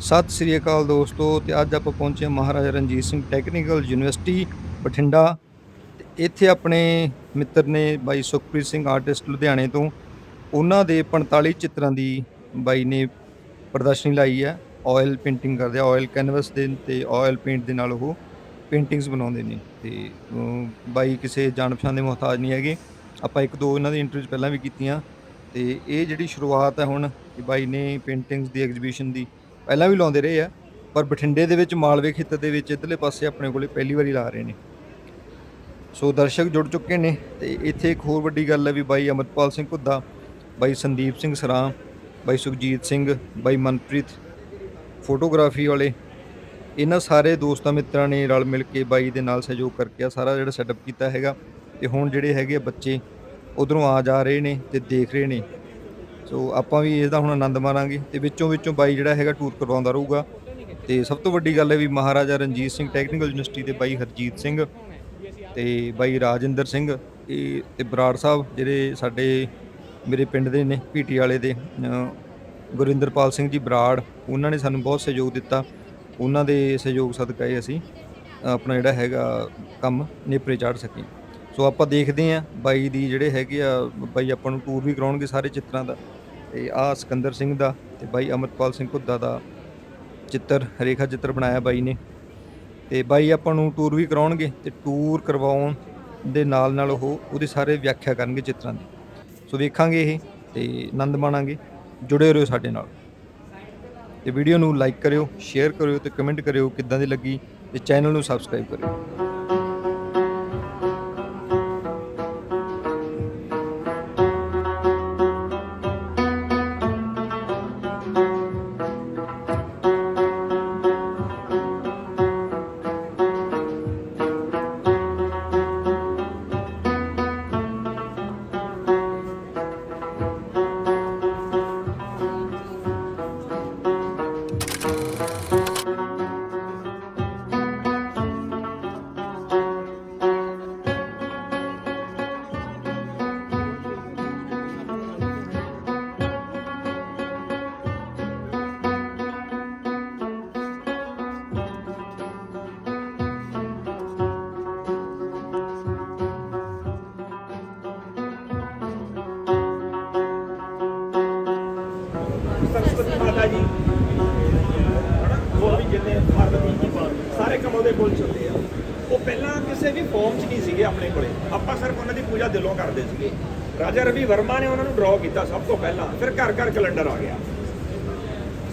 ਸਤਿ ਸ੍ਰੀ ਅਕਾਲ ਦੋਸਤੋ, ਤੇ ਅੱਜ ਆਪਾਂ ਪਹੁੰਚੇ ਹਾਂ ਮਹਾਰਾਜਾ ਰਣਜੀਤ ਸਿੰਘ ਟੈਕਨੀਕਲ ਯੂਨੀਵਰਸਿਟੀ ਬਠਿੰਡਾ। ਇੱਥੇ ਆਪਣੇ ਮਿੱਤਰ ਨੇ ਬਾਈ ਸੁਖਪ੍ਰੀਤ ਸਿੰਘ ਆਰਟਿਸਟ ਲੁਧਿਆਣੇ ਤੋਂ। ਉਹਨਾਂ ਦੇ 45 ਚਿੱਤਰਾਂ ਦੀ ਬਾਈ ਨੇ ਪ੍ਰਦਰਸ਼ਨੀ ਲਾਈ ਹੈ। ਆਇਲ ਪੇਂਟਿੰਗ ਕਰਦੇ ਆ ਆਇਲ ਕੈਨਵਸ ਦੇ, ਤੇ ਆਇਲ ਪੇਂਟ ਦੇ ਨਾਲ ਉਹ ਪੇਂਟਿੰਗਸ ਬਣਾਉਂਦੇ ਨੇ। ਤੇ ਬਾਈ ਕਿਸੇ ਜਾਣ ਪਛਾਣ ਦੇ ਮੁਹਤਾਜ ਨਹੀਂ ਹੈਗੇ। ਆਪਾਂ ਇੱਕ ਦੋ ਇਹਨਾਂ ਦੀ ਇੰਟਰਵਿਊ ਪਹਿਲਾਂ ਵੀ ਕੀਤੀਆਂ। ਤੇ ਇਹ ਜਿਹੜੀ ਸ਼ੁਰੂਆਤ ਹੈ ਹੁਣ ਬਾਈ ਨੇ ਪੇਂਟਿੰਗਸ ਦੀ ਐਗਜ਼ੀਬਿਸ਼ਨ ਦੀ ਪਹਿਲਾਂ ਵੀ ਲਾਉਂਦੇ ਰਹੇ ਆ, ਪਰ ਬਠਿੰਡੇ ਦੇ ਵਿੱਚ, ਮਾਲਵੇ ਖੇਤਰ ਦੇ ਵਿੱਚ ਇਧਰਲੇ ਪਾਸੇ ਆਪਣੇ ਕੋਲੇ ਪਹਿਲੀ ਵਾਰੀ ਲਾ ਰਹੇ ਨੇ। ਸੋ ਦਰਸ਼ਕ ਜੁੜ ਚੁੱਕੇ ਨੇ ਤੇ ਇੱਥੇ ਇੱਕ ਹੋਰ ਵੱਡੀ ਗੱਲ ਹੈ ਵੀ ਬਾਈ ਅਮਰਪਾਲ ਸਿੰਘ ਘੁੱਦਾ, ਬਾਈ ਸੰਦੀਪ ਸਿੰਘ ਸਰਾਂ ਬਾਈ ਸੁਖਜੀਤ ਸਿੰਘ, ਬਾਈ ਮਨਪ੍ਰੀਤ, ਫੋਟੋਗ੍ਰਾਫੀ ਵਾਲੇ, ਇਹਨਾਂ ਸਾਰੇ ਦੋਸਤਾਂ ਮਿੱਤਰਾਂ ਨੇ ਰਲ ਮਿਲ ਕੇ ਬਾਈ ਦੇ ਨਾਲ ਸਹਿਯੋਗ ਕਰਕੇ ਆ ਸਾਰਾ ਜਿਹੜਾ ਸੈਟਅਪ ਕੀਤਾ ਹੈਗਾ। ਤੇ ਹੁਣ ਜਿਹੜੇ ਹੈਗੇ ਆ ਬੱਚੇ, ਉਧਰੋਂ ਆ ਜਾ ਰਹੇ ਨੇ ਤੇ ਦੇਖ ਰਹੇ ਨੇ। ਸੋ ਆਪਾਂ ਵੀ ਇਸ ਦਾ ਹੁਣ ਆਨੰਦ ਮਾਣਾਂਗੇ ਤੇ ਵਿੱਚੋਂ ਵਿੱਚੋਂ ਬਾਈ ਜਿਹੜਾ ਹੈਗਾ ਟੂਰ ਕਰਵਾਉਂਦਾ ਰਹੂਗਾ। ਤੇ ਸਭ ਤੋਂ ਵੱਡੀ ਗੱਲ ਹੈ ਵੀ ਮਹਾਰਾਜਾ ਰਣਜੀਤ ਸਿੰਘ ਟੈਕਨੀਕਲ ਯੂਨੀਵਰਸਿਟੀ ਦੇ ਬਾਈ ਹਰਜੀਤ ਸਿੰਘ ਤੇ ਬਾਈ ਰਾਜਿੰਦਰ ਸਿੰਘ, ਇਹ ਤੇ ਬਰਾੜ ਸਾਹਿਬ ਜਿਹੜੇ ਸਾਡੇ ਮੇਰੇ ਪਿੰਡ ਦੇ ਨੇ ਪੀਟੀ ਵਾਲੇ ਦੇ ਗੁਰਿੰਦਰਪਾਲ ਸਿੰਘ ਜੀ ਬਰਾੜ, ਉਹਨਾਂ ਨੇ ਸਾਨੂੰ ਬਹੁਤ ਸਹਿਯੋਗ ਦਿੱਤਾ। ਉਹਨਾਂ ਦੇ ਸਹਿਯੋਗ ਸਦਕਾ ਹੀ ਅਸੀਂ ਆਪਣਾ ਜਿਹੜਾ ਹੈਗਾ ਕੰਮ ਨੇਪਰੇ ਚਾੜ ਸਕੇ ਸੋ ਆਪਾਂ ਦੇਖਦੇ ਆਂ ਬਾਈ ਦੀ ਜਿਹੜੇ ਹੈਗੇ ਆ, ਬਾਈ ਆਪਾਂ ਨੂੰ ਟੂਰ ਵੀ ਕਰਾਉਣਗੇ ਸਾਰੇ ਚਿੱਤਰਾਂ ਦਾ। ਤੇ ਆ ਸਿਕੰਦਰ ਸਿੰਘ ਦਾ ਤੇ ਬਾਈ ਅਮਰਪਾਲ ਸਿੰਘ ਘੁੱਦਾ ਦਾ ਚਿੱਤਰ, ਰੇਖਾ ਚਿੱਤਰ ਬਣਾਇਆ ਬਾਈ ਨੇ। ਤੇ ਬਾਈ ਆਪਾਂ ਨੂੰ ਟੂਰ ਵੀ ਕਰਾਉਣਗੇ ਤੇ ਟੂਰ ਕਰਵਾਉਣ ਦੇ ਨਾਲ ਨਾਲ ਉਹ ਉਹਦੇ ਸਾਰੇ ਵਿਆਖਿਆ ਕਰਨਗੇ ਚਿੱਤਰਾਂ ਦੀ। ਸੋ ਵੇਖਾਂਗੇ ਇਹ ਤੇ ਆਨੰਦ ਮਾਣਾਂਗੇ। ਜੁੜੇ ਰਹੋ ਸਾਡੇ ਨਾਲ। ਤੇ ਵੀਡੀਓ ਨੂੰ ਲਾਈਕ ਕਰਿਓ ਸ਼ੇਅਰ ਕਰਿਓ ਤੇ ਕਮੈਂਟ ਕਰਿਓ ਕਿੱਦਾਂ ਦੀ ਲੱਗੀ ਤੇ ਚੈਨਲ ਨੂੰ ਸਬਸਕ੍ਰਾਈਬ ਕਰਿਓ। ਸਰਸਵਤੀ ਜੀ ਹੋਰ ਵੀ ਜਿੰਨੇ ਪਾਰਵਤੀ ਜੀ ਸਾਰੇ ਕੰਮ ਉਹਦੇ ਕੋਲ ਚੱਲਦੇ ਆ। ਉਹ ਪਹਿਲਾਂ ਕਿਸੇ ਵੀ ਫਾਰਮ 'ਚ ਨਹੀਂ ਸੀਗੇ ਆਪਣੇ ਕੋਲੇ? ਆਪਾਂ ਸਿਰਫ ਉਹਨਾਂ ਦੀ ਪੂਜਾ ਦਿਲੋਂ ਕਰਦੇ ਸੀਗੇ। ਰਾਜਾ ਰਵੀ ਵਰਮਾ ਨੇ ਉਹਨਾਂ ਨੂੰ ਡਰਾਅ ਕੀਤਾ ਸਭ ਤੋਂ ਪਹਿਲਾਂ, ਫਿਰ ਘਰ ਘਰ ਕੈਲੰਡਰ ਆ ਗਿਆ।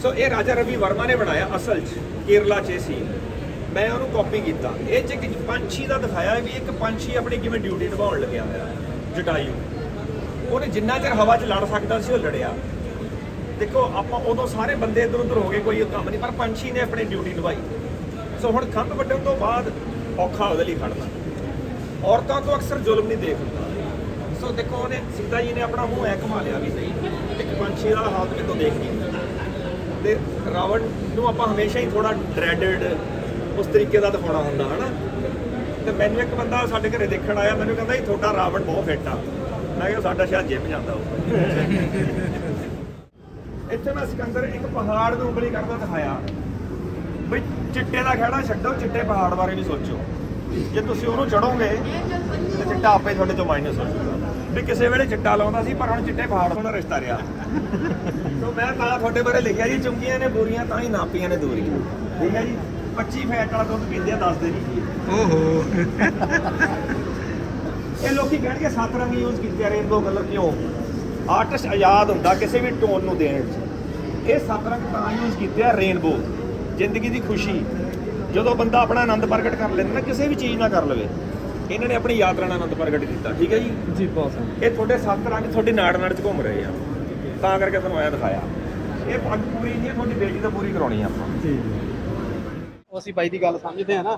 ਸੋ ਇਹ ਰਾਜਾ ਰਵੀ ਵਰਮਾ ਨੇ ਬਣਾਇਆ ਅਸਲ 'ਚ, ਕੇਰਲਾ 'ਚ ਇਹ ਸੀ ਮੈਂ ਉਹਨੂੰ ਕਾਪੀ ਕੀਤਾ। ਇਹ 'ਚ ਇੱਕ ਪੰਛੀ ਦਾ ਦਿਖਾਇਆ ਵੀ ਇੱਕ ਪੰਛੀ ਆਪਣੀ ਕਿਵੇਂ ਡਿਊਟੀ ਨਿਭਾਉਣ ਲੱਗਿਆ ਹੋਇਆ, ਜਟਾਯੂ। ਉਹਨੇ ਜਿੰਨਾ ਚਿਰ ਹਵਾ 'ਚ ਲੜ ਸਕਦਾ ਸੀ, ਉਹ ਲੜਿਆ। ਦੇਖੋ, ਆਪਾਂ ਉਦੋਂ ਸਾਰੇ ਬੰਦੇ ਇੱਧਰ ਉੱਧਰ ਹੋ ਗਏ, ਕੋਈ ਕੰਮ ਨਹੀਂ, ਪਰ ਪੰਛੀ ਨੇ ਆਪਣੀ ਡਿਊਟੀ ਨਿਭਾਈ। ਸੋ ਹੁਣ ਖੰਭ ਵੱਢਣ ਤੋਂ ਬਾਅਦ ਔਖਾ ਉਹਦੇ ਲਈ ਖੜਨਾ। ਔਰਤਾਂ ਤੋਂ ਅਕਸਰ ਜ਼ੁਲਮ ਨਹੀਂ ਦੇਖ ਹੁੰਦਾ। ਸੋ ਦੇਖੋ, ਉਹਨੇ ਸੀਤਾ ਜੀ ਨੇ ਆਪਣਾ ਮੂੰਹ ਐ ਘੁਮਾ ਲਿਆ ਵੀ ਸਹੀ ਇੱਕ ਪੰਛੀ ਦਾ ਹਾਲਤ ਕਿਤੋਂ ਦੇਖ ਨਹੀਂ ਤੇ ਰਾਵਣ ਨੂੰ ਆਪਾਂ ਹਮੇਸ਼ਾ ਹੀ ਥੋੜਾ ਡਰੈਡਡ ਉਸ ਤਰੀਕੇ ਦਾ ਦਿਖਾਉਣਾ ਹੁੰਦਾ, ਹਨਾ? ਤੇ ਮੈਨੂੰ ਇੱਕ ਬੰਦਾ ਸਾਡੇ ਘਰੇ ਦੇਖਣ ਆਇਆ, ਮੈਨੂੰ ਕਹਿੰਦਾ ਜੀ, ਤੁਹਾਡਾ ਰਾਵਣ ਬਹੁਤ ਫਿੱਟ ਆ। ਮੈਂ ਕਿਹਾ, ਸਾਡਾ ਸ਼ਾਇਦ ਜਿਮ ਜਾਂਦਾ ਹੋਊ। ਇੱਥੇ ਮੈਂ ਸਿਕੰਦਰ ਇੱਕ ਪਹਾੜ ਨੂੰ ਉਂਗਲੀ ਕਰਦਾ ਦਿਖਾਇਆ। ਬਈ ਚਿੱਟੇ ਦਾ ਖਹਿੜਾ ਛੱਡੋ ਚਿੱਟੇ ਪਹਾੜ ਬਾਰੇ ਵੀ ਸੋਚੋ। ਜੇ ਤੁਸੀਂ ਉਹਨੂੰ ਚੜੋਗੇ ਤੇ ਚਿੱਟਾ ਆਪੇ ਤੁਹਾਡੇ ਤੋਂ ਮਾਈਨਸ ਹੋ ਜਾਊਗਾ। ਵੀ ਕਿਸੇ ਵੇਲੇ ਚਿੱਟਾ ਲਾਉਂਦਾ ਸੀ ਪਰ ਹੁਣ ਚਿੱਟੇ ਪਹਾੜ ਨਾਲ ਰਿਸ਼ਤਾ ਰਿਹਾ। ਸੋ ਮੈਂ ਤਾਂ ਤੁਹਾਡੇ ਬਾਰੇ ਲਿਖਿਆ ਜੀ ਚੁੰਗੀਆਂ ਨੇ ਬੋਰੀਆਂ ਤਾਂ ਹੀ ਨਾਪੀਆਂ ਨੇ ਦੂਰੀ ਠੀਕ ਹੈ ਜੀ? 25 ਫੈਟ ਵਾਲਾ ਦੁੱਧ ਪੀਂਦੇ ਆ ਦੱਸਦੇ ਨਹੀਂ ਓਹੋ। ਇਹ ਲੋਕੀ ਕਹਿਣਗੇ ਸੱਤ ਰੰਗ ਯੂਜ਼ ਕੀਤੇ ਆ ਰੇਨਬੋ ਕਲਰ ਕਿਉਂ? ਆਰਟਿਸਟ ਆਜ਼ਾਦ ਹੁੰਦਾ ਕਿਸੇ ਵੀ ਟੋਨ ਨੂੰ ਦੇਣ 'ਚ ਇਹ ਸੱਤ ਰੰਗ ਤਾਂ ਯੂਜ਼ ਕੀਤੇ ਆ ਰੇਨਬੋ ਜ਼ਿੰਦਗੀ ਦੀ ਖੁਸ਼ੀ। ਜਦੋਂ ਬੰਦਾ ਆਪਣਾ ਆਨੰਦ ਪ੍ਰਗਟ ਕਰ ਲੈਂਦਾ ਨਾ ਕਿਸੇ ਵੀ ਚੀਜ਼ ਨਾਲ ਕਰ ਲਵੇ ਇਹਨਾਂ ਨੇ ਆਪਣੀ ਯਾਤਰਾ ਨਾਲ ਆਨੰਦ ਪ੍ਰਗਟ ਕੀਤਾ ਠੀਕ ਹੈ ਜੀ? ਜੀ ਬਹੁਤ ਇਹ ਤੁਹਾਡੇ ਸੱਤ ਰੰਗ ਤੁਹਾਡੀ ਨਾੜ ਨਾੜ 'ਚ ਘੁੰਮ ਰਹੇ ਆ। ਤਾਂ ਕਰਕੇ ਤੁਹਾਨੂੰ ਆਇਆ ਦਿਖਾਇਆ। ਇਹ ਪੱਗ ਪੂਰੀ ਨਹੀਂ ਹੈ ਤੁਹਾਡੀ ਬੇਟੀ ਤਾਂ ਪੂਰੀ ਕਰਾਉਣੀ ਆ ਆਪਾਂ। ਜੀ ਉਹ ਅਸੀਂ ਬਾਈ ਦੀ ਗੱਲ ਸਮਝਦੇ ਆ ਨਾ।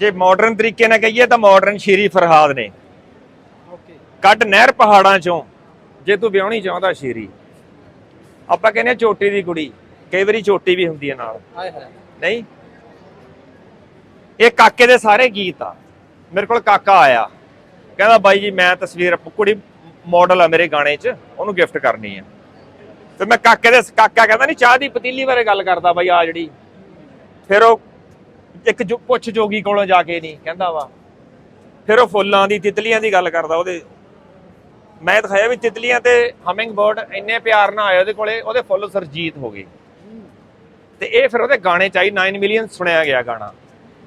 ਜੇ ਮਾਡਰਨ ਤਰੀਕੇ ਨਾਲ ਕਹੀਏ ਤਾਂ ਮਾਡਰਨ ਸ਼ੀਰੀ ਫਰਹਾਦ ਨੇ। ਓਕੇ। ਕੱਢ ਨਹਿਰ ਪਹਾੜਾਂ ਚੋਂ ਜੇ ਤੂੰ ਵਿਆਹਣੀ ਚਾਹੁੰਦਾ ਸ਼ੀਰੀ। ਆਪਾਂ ਕਹਿੰਦੇ ਚੋਟੀ ਦੀ ਕੁੜੀ ਕਈ ਵਾਰੀ ਚੋਟੀ ਵੀ ਹੁੰਦੀ ਹੈ ਨਾਲ। ਹਾਏ ਹਾਏ। ਨਹੀਂ? ਇਹ ਕਾਕੇ ਦੇ ਸਾਰੇ ਗੀਤ ਆ। ਮੇਰੇ ਕੋਲ ਕਾਕਾ ਆਇਆ। ਕਹਿੰਦਾ ਬਾਈ ਜੀ ਮੈਂ ਤਸਵੀਰ ਕੁੜੀ ਮਾਡਲ ਆ ਮੇਰੇ ਗਾਣੇ 'ਚ ਉਹਨੂੰ ਗਿਫਟ ਕਰਨੀ ਆ। ਤੇ ਮੈਂ ਕਾਕੇ ਦੇ ਕਾਕਾ ਕਹਿੰਦਾ ਨਹੀਂ ਚਾਹ ਦੀ ਪਤੀਲੀ ਬਾਰੇ ਗੱਲ ਕਰਦਾ ਬਾਈ ਆ ਜਿਹੜੀ। ਫਿਰ ਉਹ ਇੱਕ ਪੁੱਛ ਜੋਗੀ ਕੋਲੋਂ ਜਾ ਕੇ ਨਹੀਂ ਕਹਿੰਦਾ ਵਾ। ਫਿਰ ਉਹ ਫੁੱਲਾਂ ਦੀ ਤਿਤਲੀਆਂ ਦੀ ਗੱਲ ਕਰਦਾ ਉਹਦੇ ਮੈਂ ਦਿਖਾਇਆ ਵੀ ਤਿਤਲੀਆਂ ਤੇ ਹਮਿੰਗ ਬਰਡ ਇੰਨੇ ਪਿਆਰ ਨਾਲ ਆਏ ਉਹਦੇ ਕੋਲੇ ਉਹਦੇ ਫੁੱਲ ਸਰਜੀਤ ਹੋ ਗਏ। ਤੇ ਇਹ ਫਿਰ ਉਹਦੇ ਗਾਣੇ ਚਾਹੀ 9 ਮਿਲੀਅਨ ਸੁਣਿਆ ਗਿਆ ਗਾਣਾ।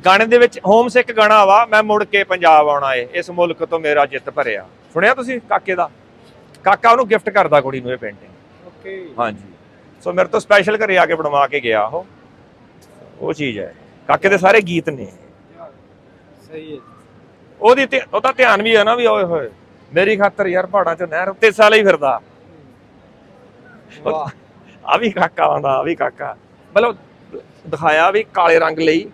ਗਾਣੇ ਦੇ ਵਿੱਚ ਹੋਮ ਸਿੱਕ ਗਾਣਾ ਵਾ ਮੈਂ ਮੁੜ ਕੇ ਪੰਜਾਬ ਆਉਣਾ ਏ ਇਸ ਮੁਲਕ ਤੋਂ ਮੇਰਾ ਜਿੱਤ ਭਰਿਆ। ਸੁਣਿਆ ਤੁਸੀਂ ਕਾਕੇ ਦਾ? ਕਾਕਾ ਉਹਨੂੰ ਗਿਫਟ ਕਰਦਾ ਕੁੜੀ ਨੂੰ ਇਹ ਪੇਂਟਿੰਗ ਓਕੇ ਹਾਂਜੀ। ਸੋ ਮੇਰੇ ਤੋਂ ਸਪੈਸ਼ਲ ਘਰੇ ਆ ਕੇ ਬਣਵਾ ਕੇ ਗਿਆ ਉਹ। ਉਹ ਚੀਜ਼ ਹੈ। ਕਾਕੇ ਦੇ ਸਾਰੇ ਗੀਤ ਨੇ। ਸਹੀ ਹੈ। ਉਹਦੀ ਉਹਦਾ ਧਿਆਨ ਵੀ ਹੈ ਨਾ ਵੀ ਓਏ ਹੋਏ। ਮੇਰੀ ਖਾਤਰ ਯਾਰ ਪਹਾੜਾਂ 'ਚ ਨਹਿਰ ਉੱਤੇ ਸਾਲ ਹੀ ਫਿਰਦਾ। ਵਾਹ। ਆ ਵੀ ਕਾਕਾ ਆਉਂਦਾ ਆ ਵੀ ਕਾਕਾ। ਮਤਲਬ ਦਿਖਾਇਆ ਵੀ ਕਾਲੇ ਰੰਗ ਲਈ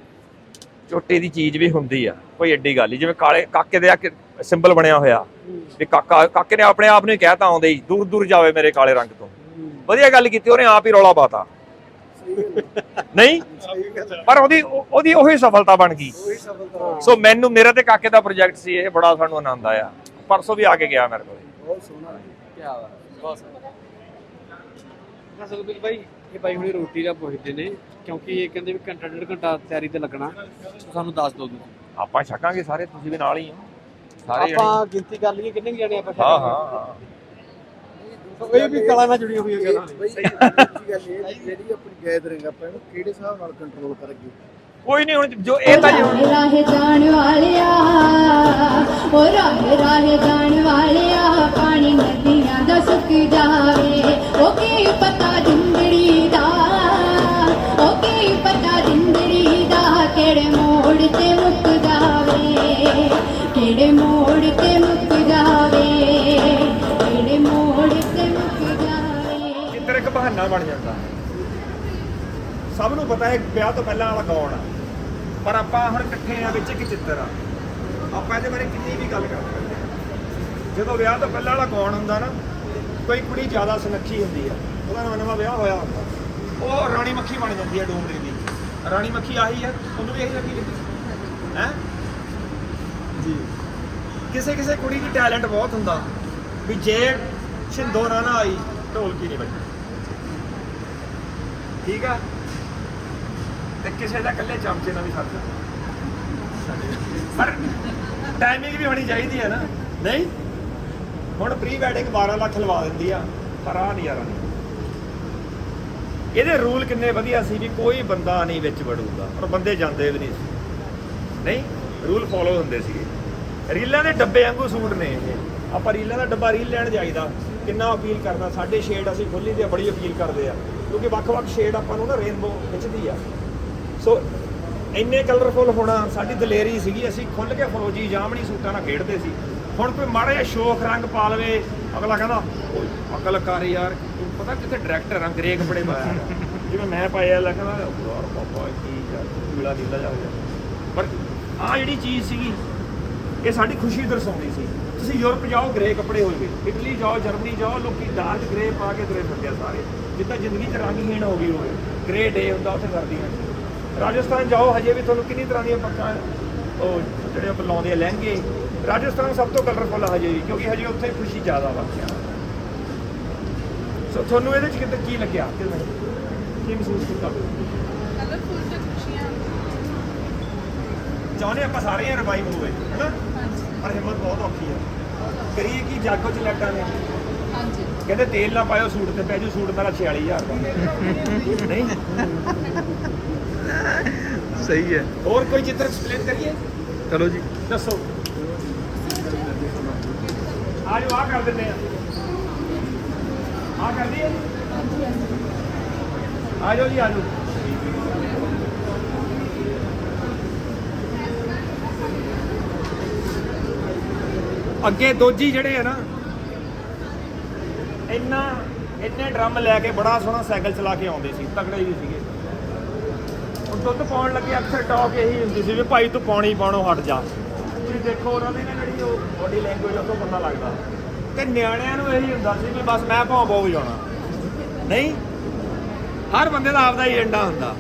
ਚੋਟੇ ਦੀ ਚੀਜ਼ ਵੀ ਹੁੰਦੀ ਆ ਕੋਈ ਐਡੀ ਗੱਲ ਨਹੀਂ। ਜਿਵੇਂ ਕਾਲੇ ਕਾਕੇ ਦੇ ਆ ਸਿੰਬਲ ਬਣਿਆ ਹੋਇਆ ਵੀ ਕਾਕਾ ਕਾਕੇ ਨੇ ਆਪਣੇ ਆਪ ਨੂੰ ਹੀ ਕਹਿਤਾ ਆਉਂਦੇ ਹੀ ਦੂਰ ਦੂਰ ਜਾਵੇ ਮੇਰੇ ਕਾਲੇ ਰੰਗ ਤੋਂ। ਵਧੀਆ ਗੱਲ ਕੀਤੀ ਉਹਨੇ ਆਪ ਹੀ ਰੌਲਾ ਪਾਤਾ। ਨਹੀਂ ਪਰ ਉਹਦੀ ਉਹ- ਉਹਦੀ ਉਹੀ ਸਫਲਤਾ ਬਣ ਗਈ। ਸੋ ਮੈਨੂੰ ਮੇਰੇ ਤੇ ਕਾਕੇ ਦਾ ਪ੍ਰੋਜੈਕਟ ਸੀ ਇਹ ਬੜਾ ਸਾਨੂੰ ਆਨੰਦ ਆਇਆ। ਪਰਸੋਂ ਵੀ ਆ ਕੇ ਗਿਆ ਮੇਰੇ ਕੋਲ। ਕੀ ਬਾਤ ਬਹੁਤ ਸੋਹਣਾ। ਨਾ ਸੁਖਬੀਰ ਭਾਈ ਇਹ ਭਾਈ ਹੁਣੀ ਰੋਟੀ ਦਾ ਪੁੱਛਦੇ ਨੇ ਕਿਉਂਕਿ ਇਹ ਕਹਿੰਦੇ ਵੀ ਘੰਟਾ ਡੇਢ ਘੰਟਾ ਤਿਆਰੀ ਤੇ ਲੱਗਣਾ ਸਾਨੂੰ ਦੱਸ ਦਿਓ ਤੁਸੀਂ। ਆਪਾਂ ਛਕਾਂਗੇ ਸਾਰੇ ਤੁਸੀਂ ਵੀ ਨਾਲ ਹੀ ਹੋ। ਸਾਰੇ ਆਪਾਂ ਗਿਣਤੀ ਕਰ ਲਈਏ ਕਿੰਨੇ ਜਾਣੇ ਆਪਾਂ। ਹਾਂ ਹਾਂ ਇਹ ਵੀ ਕਲਾ ਨਾਲ ਜੁੜੀ ਹੋਈ ਹੈ ਗੱਲ ਸਹੀ ਗੱਲ ਇਹ ਹੈ, ਜਿਹੜੀ ਆਪਣੀ ਗੈਦਰਿੰਗ ਆਪਾਂ ਇਹਨੂੰ ਕਿਹੜੇ ਹਿਸਾਬ ਨਾਲ ਕੰਟਰੋਲ ਕਰਾਂਗੇ ਕੋਈ ਨਹੀਂ ਹੁਣ ਜੋ ਇਹ ਤਾਂ ਰਾਹ ਰਾਹ ਜਾਣ ਵਾਲਿਆ ਓ ਰਾਹ ਰਾਹ ਜਾਣ ਵਾਲਿਆ ਪਾਣੀ ਨਦੀਆਂ ਦਾ ਸੁੱਕ ਜਾਵੇ। ਓ ਕੀ ਪਤਾ ਜਿੰਦੜੀ ਦਾ ਓ ਕੀ ਪਤਾ ਜਿੰਦੜੀ ਦਾ ਕਿਹੜੇ ਮੋੜ ਤੇ ਮੁੱਕ ਜਾਵੇ। ਕਿਹੜੇ ਮੋੜ ਤੇ ਮੁੱਕ ਜਾਵੇ ਕਿਹੜੇ ਮੋੜ ਤੇ ਮੁੱਕ ਜਾਵੇ। ਚਿੱਤਰ ਇੱਕ ਬਹਾਨਾ ਬਣ ਜਾਂਦਾ। ਸਭ ਨੂੰ ਪਤਾ ਹੈ ਵਿਆਹ ਤੋਂ ਪਹਿਲਾਂ ਵਾਲਾ ਕੌਣ ਆ। ਪਰ ਆਪਾਂ ਹੁਣ ਇਕੱਠੇ ਆ, ਵਿੱਚ ਇੱਕ ਚਿੱਤਰ ਆ। ਆਪਾਂ ਇਹਦੇ ਬਾਰੇ ਕਿੰਨੀ ਵੀ ਗੱਲ ਕਰ ਸਕਦੇ ਹਾਂ। ਜਦੋਂ ਵਿਆਹ ਤੋਂ ਪਹਿਲਾਂ ਵਾਲਾ ਕੌਣ ਹੁੰਦਾ ਨਾ, ਕੋਈ ਕੁੜੀ ਜ਼ਿਆਦਾ ਸੁਨੱਖੀ ਹੁੰਦੀ ਆ। ਉਹਦਾ ਨਵਾਂ ਨਵਾਂ ਵਿਆਹ ਹੋਇਆ ਹੁੰਦਾ। ਉਹ ਰਾਣੀ ਮੱਖੀ ਬਣ ਜਾਂਦੀ ਹੈ ਡੋਮਰੀ ਦੀ। ਰਾਣੀ ਮੱਖੀ ਆਹੀ ਹੈ ਉਹਨੂੰ ਵੀ ਇਹੀ ਲੱਗੀ ਲੱਗੀ ਹੈ? ਜੀ। ਕਿਸੇ ਕਿਸੇ ਕੁੜੀ ਦੀ ਟੈਲੈਂਟ ਬਹੁਤ ਹੁੰਦਾ। ਵੀ ਜੇ ਛਿੰਦੋ ਨਾ ਆਈ, ਢੋਲਕੀ ਨਹੀਂ ਵੱਜੀ ਠੀਕ ਆ? ਤੇ ਕਿਸੇ ਦਾ ਇਕੱਲੇ ਚਮਚੇ ਨਾਲ ਵੀ ਸਰ ਪਰ ਟਾਈਮਿੰਗ ਵੀ ਹੋਣੀ ਚਾਹੀਦੀ ਹੈ ਨਾ। ਨਹੀਂ? ਹੁਣ ਪ੍ਰੀ ਵੈਡਿੰਗ 12 ਲੱਖ ਲਵਾ ਦਿੰਦੀ ਆ, ਪਰ ਆ ਨਹੀਂ ਯਾਰ ਇਹਦੇ ਰੂਲ ਕਿੰਨੇ ਵਧੀਆ ਸੀ ਵੀ ਕੋਈ ਬੰਦਾ ਨਹੀਂ ਵਿੱਚ ਵੜੂਗਾ ਪਰ ਬੰਦੇ ਜਾਂਦੇ ਵੀ ਨਹੀਂ ਸੀ। ਨਹੀਂ? ਰੂਲ ਫੋਲੋ ਹੁੰਦੇ ਸੀਗੇ। ਰੀਲਾਂ ਦੇ ਡੱਬੇ ਵਾਂਗੂ ਸੂਟ ਨੇ ਇਹ। ਆਪਾਂ ਰੀਲਾਂ ਦਾ ਡੱਬਾ ਰੀਲ ਲੈਣ ਜਾਈਦਾ। ਕਿੰਨਾ ਅਪੀਲ ਕਰਨਾ? ਸਾਡੇ ਸ਼ੇਡ ਅਸੀਂ ਖੋਲੀ ਤੇ ਬੜੀ ਅਪੀਲ ਕਰਦੇ ਆ। ਕਿਉਂਕਿ ਵੱਖ-ਵੱਖ ਸ਼ੇਡ ਆਪਾਂ ਨੂੰ ਨਾ ਰੇਨਬੋ ਖਿੱਚਦੀ ਆ। ਸੋ ਇੰਨੇ ਕਲਰਫੁਲ ਹੋਣਾ ਸਾਡੀ ਦਲੇਰੀ ਸੀਗੀ, ਅਸੀਂ ਖੁੱਲ ਕੇ ਫਰੋਜੀ ਜਾਮਣੀ ਸੂਟਾਂ ਨਾਲ ਖੇਡਦੇ ਸੀ। ਹੁਣ ਕੋਈ ਮਾੜਾ ਜਿਹਾ ਸ਼ੋਖ ਰੰਗ ਪਾ ਲਵੇ, ਅਗਲਾ ਕਹਿੰਦਾ, ਓਏ, ਅਕਲ ਕਰ ਯਾਰ, ਤੂੰ ਪਤਾ ਕਿੱਥੇ ਡਾਇਰੈਕਟਰ ਰੰਗ ਗ੍ਰੇ ਕੱਪੜੇ ਪਾਇਆ ਜਿਵੇਂ ਮੈਂ ਪਾਇਆ ਲੱਗਾ ਕਹਿੰਦਾ, ਯਾਰ ਪਾਪਾ, ਕੀ ਯਾਰ ਪੀਲਾ ਨੀਲਾ ਜਾ ਗਿਆ। ਪਰ ਆ ਜਿਹੜੀ ਚੀਜ਼ ਸੀਗੀ, ਇਹ ਸਾਡੀ ਖੁਸ਼ੀ ਦਰਸਾਉਂਦੀ ਸੀ। ਤੁਸੀਂ ਯੂਰਪ ਜਾਓ ਗ੍ਰੇ ਕੱਪੜੇ ਹੋਣਗੇ ਇਟਲੀ ਜਾਓ, ਜਰਮਨੀ ਜਾਓ, ਲੋਕੀ ਡਾਰਕ ਗ੍ਰੇ ਪਾ ਕੇ ਤੁਰੇ ਫਿਰਦੇ ਆ ਸਾਰੇ। ਜਿੱਦਾਂ ਜ਼ਿੰਦਗੀ 'ਚ ਰੰਗਹੀਣ ਹੋ ਗਈ ਹੋਵੇ ਗ੍ਰੇ ਡੇ ਹੁੰਦਾ, ਉੱਥੇ ਕਰਦੀਆਂ ਰਾਜਸਥਾਨ ਜਾਓ ਹਜੇ ਵੀ ਤੁਹਾਨੂੰ ਕਿੰਨੀ ਤਰ੍ਹਾਂ ਦੀਆਂ ਪੱਕਾਂ ਉਹ ਜਿਹੜੇ ਆਪਾਂ ਲਾਉਂਦੇ ਆ ਲਹਿੰਗੇ। ਰਾਜਸਥਾਨ ਸਭ ਤੋਂ ਕਲਰਫੁਲ ਹਜੇ ਵੀ ਕਿਉਂਕਿ ਹਜੇ ਉੱਥੇ ਖੁਸ਼ੀ ਜ਼ਿਆਦਾ ਵਾਕਿਆ ਸੋ ਤੁਹਾਨੂੰ ਇਹਦੇ 'ਚ ਕਿਤੇ ਕੀ ਲੱਗਿਆ? ਕਿਵੇਂ ਕੀ ਮਹਿਸੂਸ ਕੀਤਾ? ਕਲਰਫੁਲ ਤੇ ਖੁਸ਼ੀਆਂ? ਚਾਹੁੰਦੇ ਆਪਾਂ ਸਾਰੇ ਹੀ ਰਿਵਾਈਵ ਹੋਵੇ ਹੈਨਾ? ਪਰ ਹਿੰਮਤ ਬਹੁਤ ਔਖੀ ਹੈ ਕਰੀਏ ਕੀ ਜਾਗੋ ਚ ਨੇ ਹਾਂਜੀ ਕਹਿੰਦੇ ਤੇਲ ਨਾ ਪਾਇਓ ਸੂਟ ਤੇ ਪੈ ਜੂ ਸੂਟ ਮੇਰਾ 46000 ਦਾ। ਨਹੀਂ। ਸਹੀ ਹੈ। ਹੋਰ ਕੋਈ ਚਿੱਤਰ ਐਕਸਪਲੇਨ ਕਰੀਏ? ਚਲੋ ਜੀ। ਦੱਸੋ। ਆ ਜੋ ਆ ਕਰ ਦਿੰਦੇ ਆ। ਆ ਕਰ ਦਈਏ? ਆ ਜਾਓ ਜੀ ਆ ਜਾਓ ਅੱਗੇ ਦੋਜੀ ਜਿਹੜੇ ਆ ਨਾ ਇੰਨਾ, ਇੰਨੇ ਡਰਮ ਲੈ ਕੇ ਬੜਾ ਸੋਹਣਾ ਸਾਈਕਲ ਚਲਾ ਕੇ ਆਉਂਦੇ ਸੀ, ਤਕੜੇ ਵੀ ਸੀਗੇ। ਹੁਣ ਦੁੱਧ ਪਾਉਣ ਲੱਗੇ ਅਕਸਰ ਟਾਕ ਇਹੀ ਹੁੰਦੀ ਸੀ ਵੀ ਭਾਈ ਤੂੰ ਪਾਣੀ ਪਾਣੋ ਹਟ ਜਾ। ਤੁਸੀਂ ਦੇਖੋ ਉਹਨਾਂ ਦੀ ਨਾ ਜਿਹੜੀ ਉਹ ਬੋਡੀ ਲੈਂਗੁਏਜ ਉਹ ਤੋਂ ਪਤਾ ਲੱਗਦਾ। ਤੇ ਨਿਆਣਿਆਂ ਨੂੰ ਇਹੀ ਹੁੰਦਾ ਸੀ ਵੀ ਬਸ ਮੈਂ ਭੌਂ ਭੌਂ ਜਾਣਾ। ਨਹੀਂ, ਹਰ ਬੰਦੇ ਦਾ ਆਪਦਾ ਏਜੰਡਾ ਹੁੰਦਾ।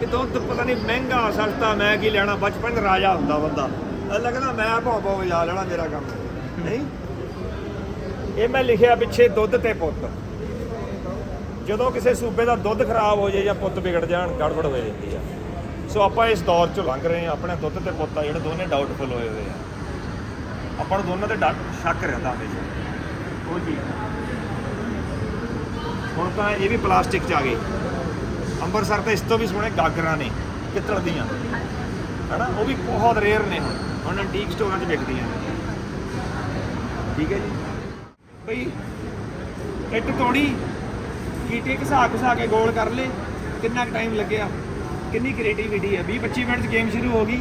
ਕਿ ਦੁੱਧ ਪਤਾ ਨਹੀਂ ਮਹਿੰਗਾ, ਸਸਤਾ, ਮੈਂ ਕੀ ਲੈਣਾ? ਬਚਪਨ ਰਾਜਾ ਹੁੰਦਾ ਬੰਦਾ। ਲੱਗਦਾ ਮੈਂ ਭੌਂ ਭੌਂ ਵਜਾ ਲੈਣਾ, ਮੇਰਾ ਕੰਮ। ਨਹੀਂ ਇਹ ਮੈਂ ਲਿਖਿਆ ਪਿੱਛੇ ਦੁੱਧ ਤੇ ਪੁੱਤ। ਜਦੋਂ ਕਿਸੇ ਸੂਬੇ ਦਾ ਦੁੱਧ ਖਰਾਬ ਹੋ ਜਾਏ ਜਾਂ ਪੁੱਤ ਵਿਗੜ ਜਾਣ, ਗੜਬੜ ਹੋ ਜਾਂਦੀ ਆ। ਸੋ ਆਪਾਂ ਇਸ ਦੌਰ ਚੋਂ ਲੰਘ ਰਹੇ ਹਾਂ। ਆਪਣੇ ਦੁੱਧ ਤੇ ਪੁੱਤ ਆ, ਜਿਹੜੇ ਦੋਨੇ ਡਾਊਟਫੁਲ ਹੋਏ ਹੋਏ ਆ। ਆਪਾਂ ਨੂੰ ਦੋਨਾਂ ਤੇ ਡਰ, ਸ਼ੱਕ ਰਹਿੰਦਾ ਹਮੇਸ਼ਾ। ਉਹ ਜੀ ਹੁਣ ਤਾਂ ਇਹ ਵੀ ਪਲਾਸਟਿਕ ਚ ਆ ਗਏ ਅੰਮ੍ਰਿਤਸਰ ਤੇ ਇਸ ਤੋਂ ਵੀ ਸੋਹਣੇ ਗਾਗਰਾਂ ਨੇ, ਪਿੱਤਲ ਦੀਆਂ। ਹਨਾ? ਉਹ ਵੀ ਬਹੁਤ ਰੇਅਰ ਨੇ ਹੁਣ। ਹੁਣ ਐਂਟੀਕ ਸਟੋਰਾਂ 'ਚ ਵਿਕਦੀਆਂ ਨੇ। ਠੀਕ ਹੈ ਜੀ? ਬਈ, ਇੱਟ ਤੋੜੀ ਕੀਟੇ ਘਸਾ ਘਸਾ ਕੇ ਗੋਲ ਕਰ ਲੇ ਕਿੰਨਾ ਕੁ ਟਾਈਮ ਲੱਗਿਆ? ਕਿੰਨੀ ਕ੍ਰੀਏਟੀਵਿਟੀ ਹੈ? 20 25 ਮਿੰਟ 'ਚ ਗੇਮ ਸ਼ੁਰੂ ਹੋ ਗਈ।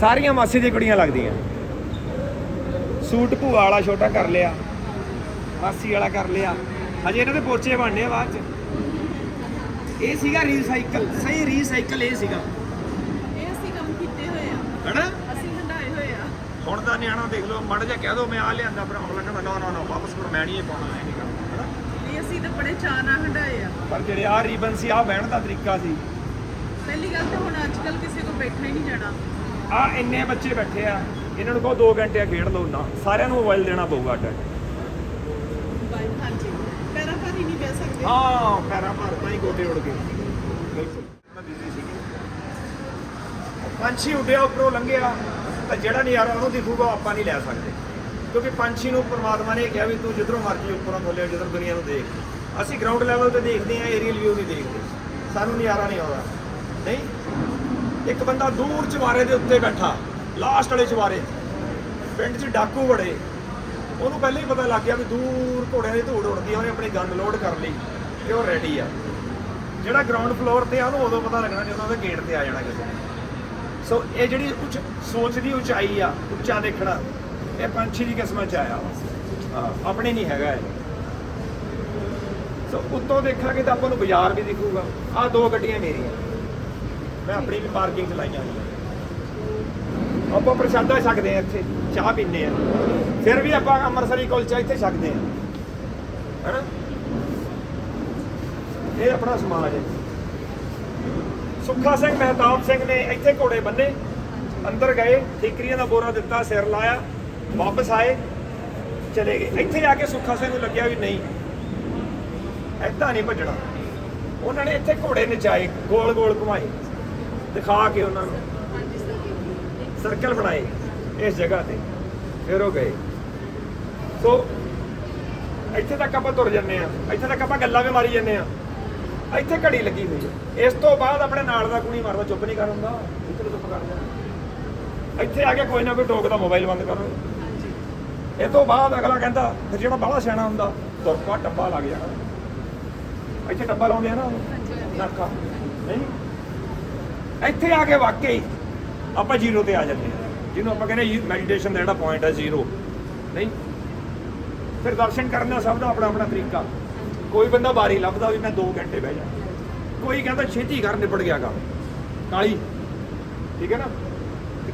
ਸਾਰੀਆਂ ਮਾਸੀ ਦੀਆਂ ਕੁੜੀਆਂ ਲੱਗਦੀਆਂ। ਸੂਟ ਭੂਆ ਵਾਲਾ ਛੋਟਾ ਕਰ ਲਿਆ, ਮਾਸੀ ਵਾਲਾ ਕਰ ਲਿਆ। ਹਜੇ ਇਹਨਾਂ ਦੇ ਪੋਚੇ ਬਣਨੇ ਆ ਬਾਅਦ 'ਚ। ਇਹ ਸੀਗਾ ਰੀਸਾਈਕਲ ਸਹੀ ਰੀਸਾਈਕਲ ਇਹ ਸੀਗਾ ਇਹ ਅਸੀਂ ਕੰਮ ਕੀਤੇ ਹੋਏ ਆ ਹੈਨਾ ਅਸੀਂ ਹੰਡਾਏ ਹੋਏ ਆ ਹੁਣ ਦਾ ਨਿਆਣਾ ਦੇਖ ਲਓ ਮੜ ਜਾ ਕਹਿ ਦੋ ਮੈਂ ਆ ਲਿਆਂਦਾ ਪਰ ਅਗਲਾ ਕਹਿੰਦਾ ਨਾ ਨਾ ਨਾ ਵਾਪਸ ਕਰੋ ਮੈਂ ਨਹੀਂ ਇਹ ਪਾਉਣਾ ਇਹ ਨਹੀਂ ਕਰਨਾ ਹੈਨਾ ਇਹ ਅਸੀਂ ਤਾਂ ਬੜੇ ਚਾਅ ਨਾਲ ਹੰਡਾਏ ਆ। ਪਰ ਜਿਹੜੇ ਆ ਰੀਬਨ ਸੀ ਆ ਬਹਿਣ ਦਾ ਤਰੀਕਾ ਸੀ। ਪਹਿਲੀ ਗੱਲ ਤਾਂ ਹੁਣ ਅੱਜ ਕੱਲ ਕਿਸੇ ਕੋਲ ਬੈਠਾ ਹੀ ਨਹੀਂ ਜਾਣਾ। ਆ ਇੰਨੇ ਬੱਚੇ ਬੈਠੇ ਆ ਇਹਨਾਂ ਨੂੰ ਕਹੋ 2 ਘੰਟੇ ਖੇਡ ਲਓ ਨਾ ਸਾਰਿਆਂ ਨੂੰ ਮੋਬਾਈਲ ਦੇਣਾ ਪਊਗਾ ਅੱਡ। ਹਾਂਜੀ। ਪੈਰਾਂ ਭਾਰ ਹੀ ਨਹੀਂ ਬਹਿ ਸਕਦੇ। ਹਾਂ ਪੈਰਾਂ ਭਰ ਤਾਂ ਹੀ ਗੋਡੇ ਉੜ ਗਏ। ਬਿਲਕੁਲ। ਪੰਛੀ ਉੱਡਿਆ ਉੱਪਰੋਂ ਲੰਘਿਆ। ਤਾਂ ਜਿਹੜਾ ਨਜ਼ਾਰਾ ਉਹਨੂੰ ਦਿਖੂਗਾ ਉਹ ਆਪਾਂ ਨਹੀਂ ਲੈ ਸਕਦੇ। ਕਿਉਂਕਿ ਪੰਛੀ ਨੂੰ ਪਰਮਾਤਮਾ ਨੇ ਕਿਹਾ ਵੀ ਤੂੰ ਜਿੱਧਰੋਂ ਮਰਜ਼ੀ ਉੱਪਰੋਂ ਥੱਲੇ ਜਿੱਧਰ ਦੁਨੀਆ ਨੂੰ ਦੇਖ। ਅਸੀਂ ਗਰਾਊਂਡ ਲੈਵਲ ਤੇ ਦੇਖਦੇ ਹਾਂ ਏਰੀਅਲ ਵਿਊ ਨਹੀਂ ਦੇਖਦੇ ਸਾਨੂੰ ਨਜ਼ਾਰਾ ਨਹੀਂ ਆਉਂਦਾ। ਨਹੀਂ? ਇੱਕ ਬੰਦਾ ਦੂਰ ਚਵਾਰੇ ਦੇ ਉੱਤੇ ਬੈਠਾ ਲਾਸਟ ਵਾਲੇ ਚਵਾਰੇ ਪਿੰਡ 'ਚ ਡਾਕੂ ਬੜੇ ਉਹਨੂੰ ਪਹਿਲਾਂ ਹੀ ਪਤਾ ਲੱਗ ਗਿਆ ਵੀ ਦੂਰ ਘੋੜਿਆਂ ਦੀ ਧੂੜ ਉੜਦੀ ਆ, ਉਹਨੇ ਆਪਣੀ ਗਨ ਲੋਡ ਕਰ ਲਈ ਤੇ ਉਹ ਰੈਡੀ ਆ। ਜਿਹੜਾ ਗਰਾਊਂਡ ਫਲੋਰ ਤੇ ਆ, ਉਹਨੂੰ ਉਦੋਂ ਪਤਾ ਲੱਗਣਾ ਜਦੋਂ ਉਹਦੇ ਗੇਟ ਤੇ ਆ ਜਾਣਾ ਕਿਸੇ ਨੇ। ਸੋ ਇਹ ਜਿਹੜੀ ਉੱਚ ਸੋਚ ਦੀ ਉਚਾਈ ਆ, ਉੱਚਾ ਦੇਖਣਾ, ਇਹ ਪੰਛੀ ਦੀ ਕਿਸਮਤ ਚ ਆਇਆ ਆਪਣੇ ਨਹੀਂ ਹੈਗਾ ਇਹ। ਸੋ ਉੱਤੋਂ ਦੇਖਾਂਗੇ ਤਾਂ ਆਪਾਂ ਨੂੰ ਬਾਜ਼ਾਰ ਵੀ ਦਿਖੂਗਾ। ਆ ਦੋ ਗੱਡੀਆਂ ਮੇਰੀਆਂ। ਮੈਂ ਆਪਣੀ ਵੀ ਪਾਰਕਿੰਗ ਚ ਲਾਈਆਂ ਹੋਈਆਂ। ਆਪਾਂ ਪ੍ਰਸ਼ਾਦਾ ਛਕਦੇ ਆ ਇੱਥੇ, ਚਾਹ ਪੀਂਦੇ ਆ। ਫਿਰ ਵੀ ਆਪਾਂ ਅੰਮ੍ਰਿਤਸਰੀ ਕੁਲਚਾ ਇੱਥੇ ਛਕਦੇ ਆ। ਹੈਨਾ? ਇਹ ਆਪਣਾ ਸਮਾਜ ਹੈ। ਸੁੱਖਾ ਸਿੰਘ ਮਹਿਤਾਬ ਸਿੰਘ ਨੇ ਇੱਥੇ ਘੋੜੇ ਬੰਨੇ, ਅੰਦਰ ਗਏ, ਠੀਕਰੀਆਂ ਦਾ ਬੋਰਾ ਦਿੱਤਾ, ਸਿਰ ਲਾਇਆ, ਵਾਪਸ ਆਏ, ਚਲੇ ਗਏ। ਇੱਥੇ ਆ ਕੇ ਸੁੱਖਾ ਸਿੰਘ ਨੂੰ ਲੱਗਿਆ ਵੀ ਨਹੀਂ ਐਦਾਂ ਨਹੀਂ ਭੱਜਣਾ। ਉਹਨਾਂ ਨੇ ਇੱਥੇ ਘੋੜੇ ਨਚਾਏ, ਗੋਲ ਗੋਲ ਘੁਮਾਏ, ਦਿਖਾ ਕੇ ਉਹਨਾਂ ਨੂੰ। ਸਰਕਲ ਬਣਾਏ ਇਸ ਜਗ੍ਹਾ ਤੇ, ਫਿਰ ਉਹ ਗਏ। ਸੋ, ਇੱਥੇ ਤੱਕ ਆਪਾਂ ਤੁਰ ਜੰਨੇ ਆ ਇੱਥੇ ਤੱਕ ਆਪਾਂ ਗੱਲਾਂ ਵੀ ਮਾਰੀ ਜੰਨੇ ਆ ਇੱਥੇ ਘੜੀ ਲੱਗੀ ਹੋਈ ਹੈ। ਇਸ ਤੋਂ ਬਾਅਦ ਆਪਣੇ ਨਾਲ ਦਾ ਕੁਣੀ ਮਾਰਦਾ ਚੁੱਪ ਨਹੀਂ ਕਰ ਹੁੰਦਾ। ਇੱਥੇ ਚੁੱਪ ਕਰ ਜਾ। ਇੱਥੇ ਆ ਕੇ ਕੋਈ ਨਾ ਕੋਈ ਟੋਕਦਾ ਮੋਬਾਈਲ ਬੰਦ ਕਰੋ। ਇਹ ਤੋਂ ਬਾਅਦ ਅਗਲਾ ਕਹਿੰਦਾ ਫਿਰ ਜਿਹੜਾ ਬਾਹਲਾ ਸਿਆਣਾ ਹੁੰਦਾ ਤੁਰ ਪਾ ਟੱਬਾ ਲੱਗ ਜਾਣਾ। ਇੱਥੇ ਟੱਬਾ ਲਾਉਂਦੇ ਆ ਨਾ ਨਰਕਾ। ਨਹੀਂ। ਇੱਥੇ ਆ ਕੇ ਵਾਕਈ ਆਪਾਂ ਜ਼ੀਰੋ ਤੇ ਆ ਜਾਂਦੇ ਹਾਂ ਜਿਹਨੂੰ ਆਪਾਂ ਕਹਿੰਦੇ ਮੈਡੀਟੇਸ਼ਨ ਦਾ ਜਿਹੜਾ ਪੁਆਇੰਟ ਹੈ ਜ਼ੀਰੋ। ਨਹੀਂ। ਫਿਰ ਦਰਸ਼ਨ ਕਰਨ ਦਾ ਸਭ ਦਾ ਆਪਣਾ ਆਪਣਾ ਤਰੀਕਾ ਕੋਈ ਬੰਦਾ ਬਾਰੀ ਲੱਭਦਾ ਵੀ ਮੈਂ 2 ਘੰਟੇ ਬਹਿ ਜਾ। ਕੋਈ ਕਹਿੰਦਾ ਛੇਤੀ ਕਰ ਨਿਬੜ ਗਿਆ ਕੰਮ ਕਾਲੀ। ਠੀਕ ਹੈ ਨਾ?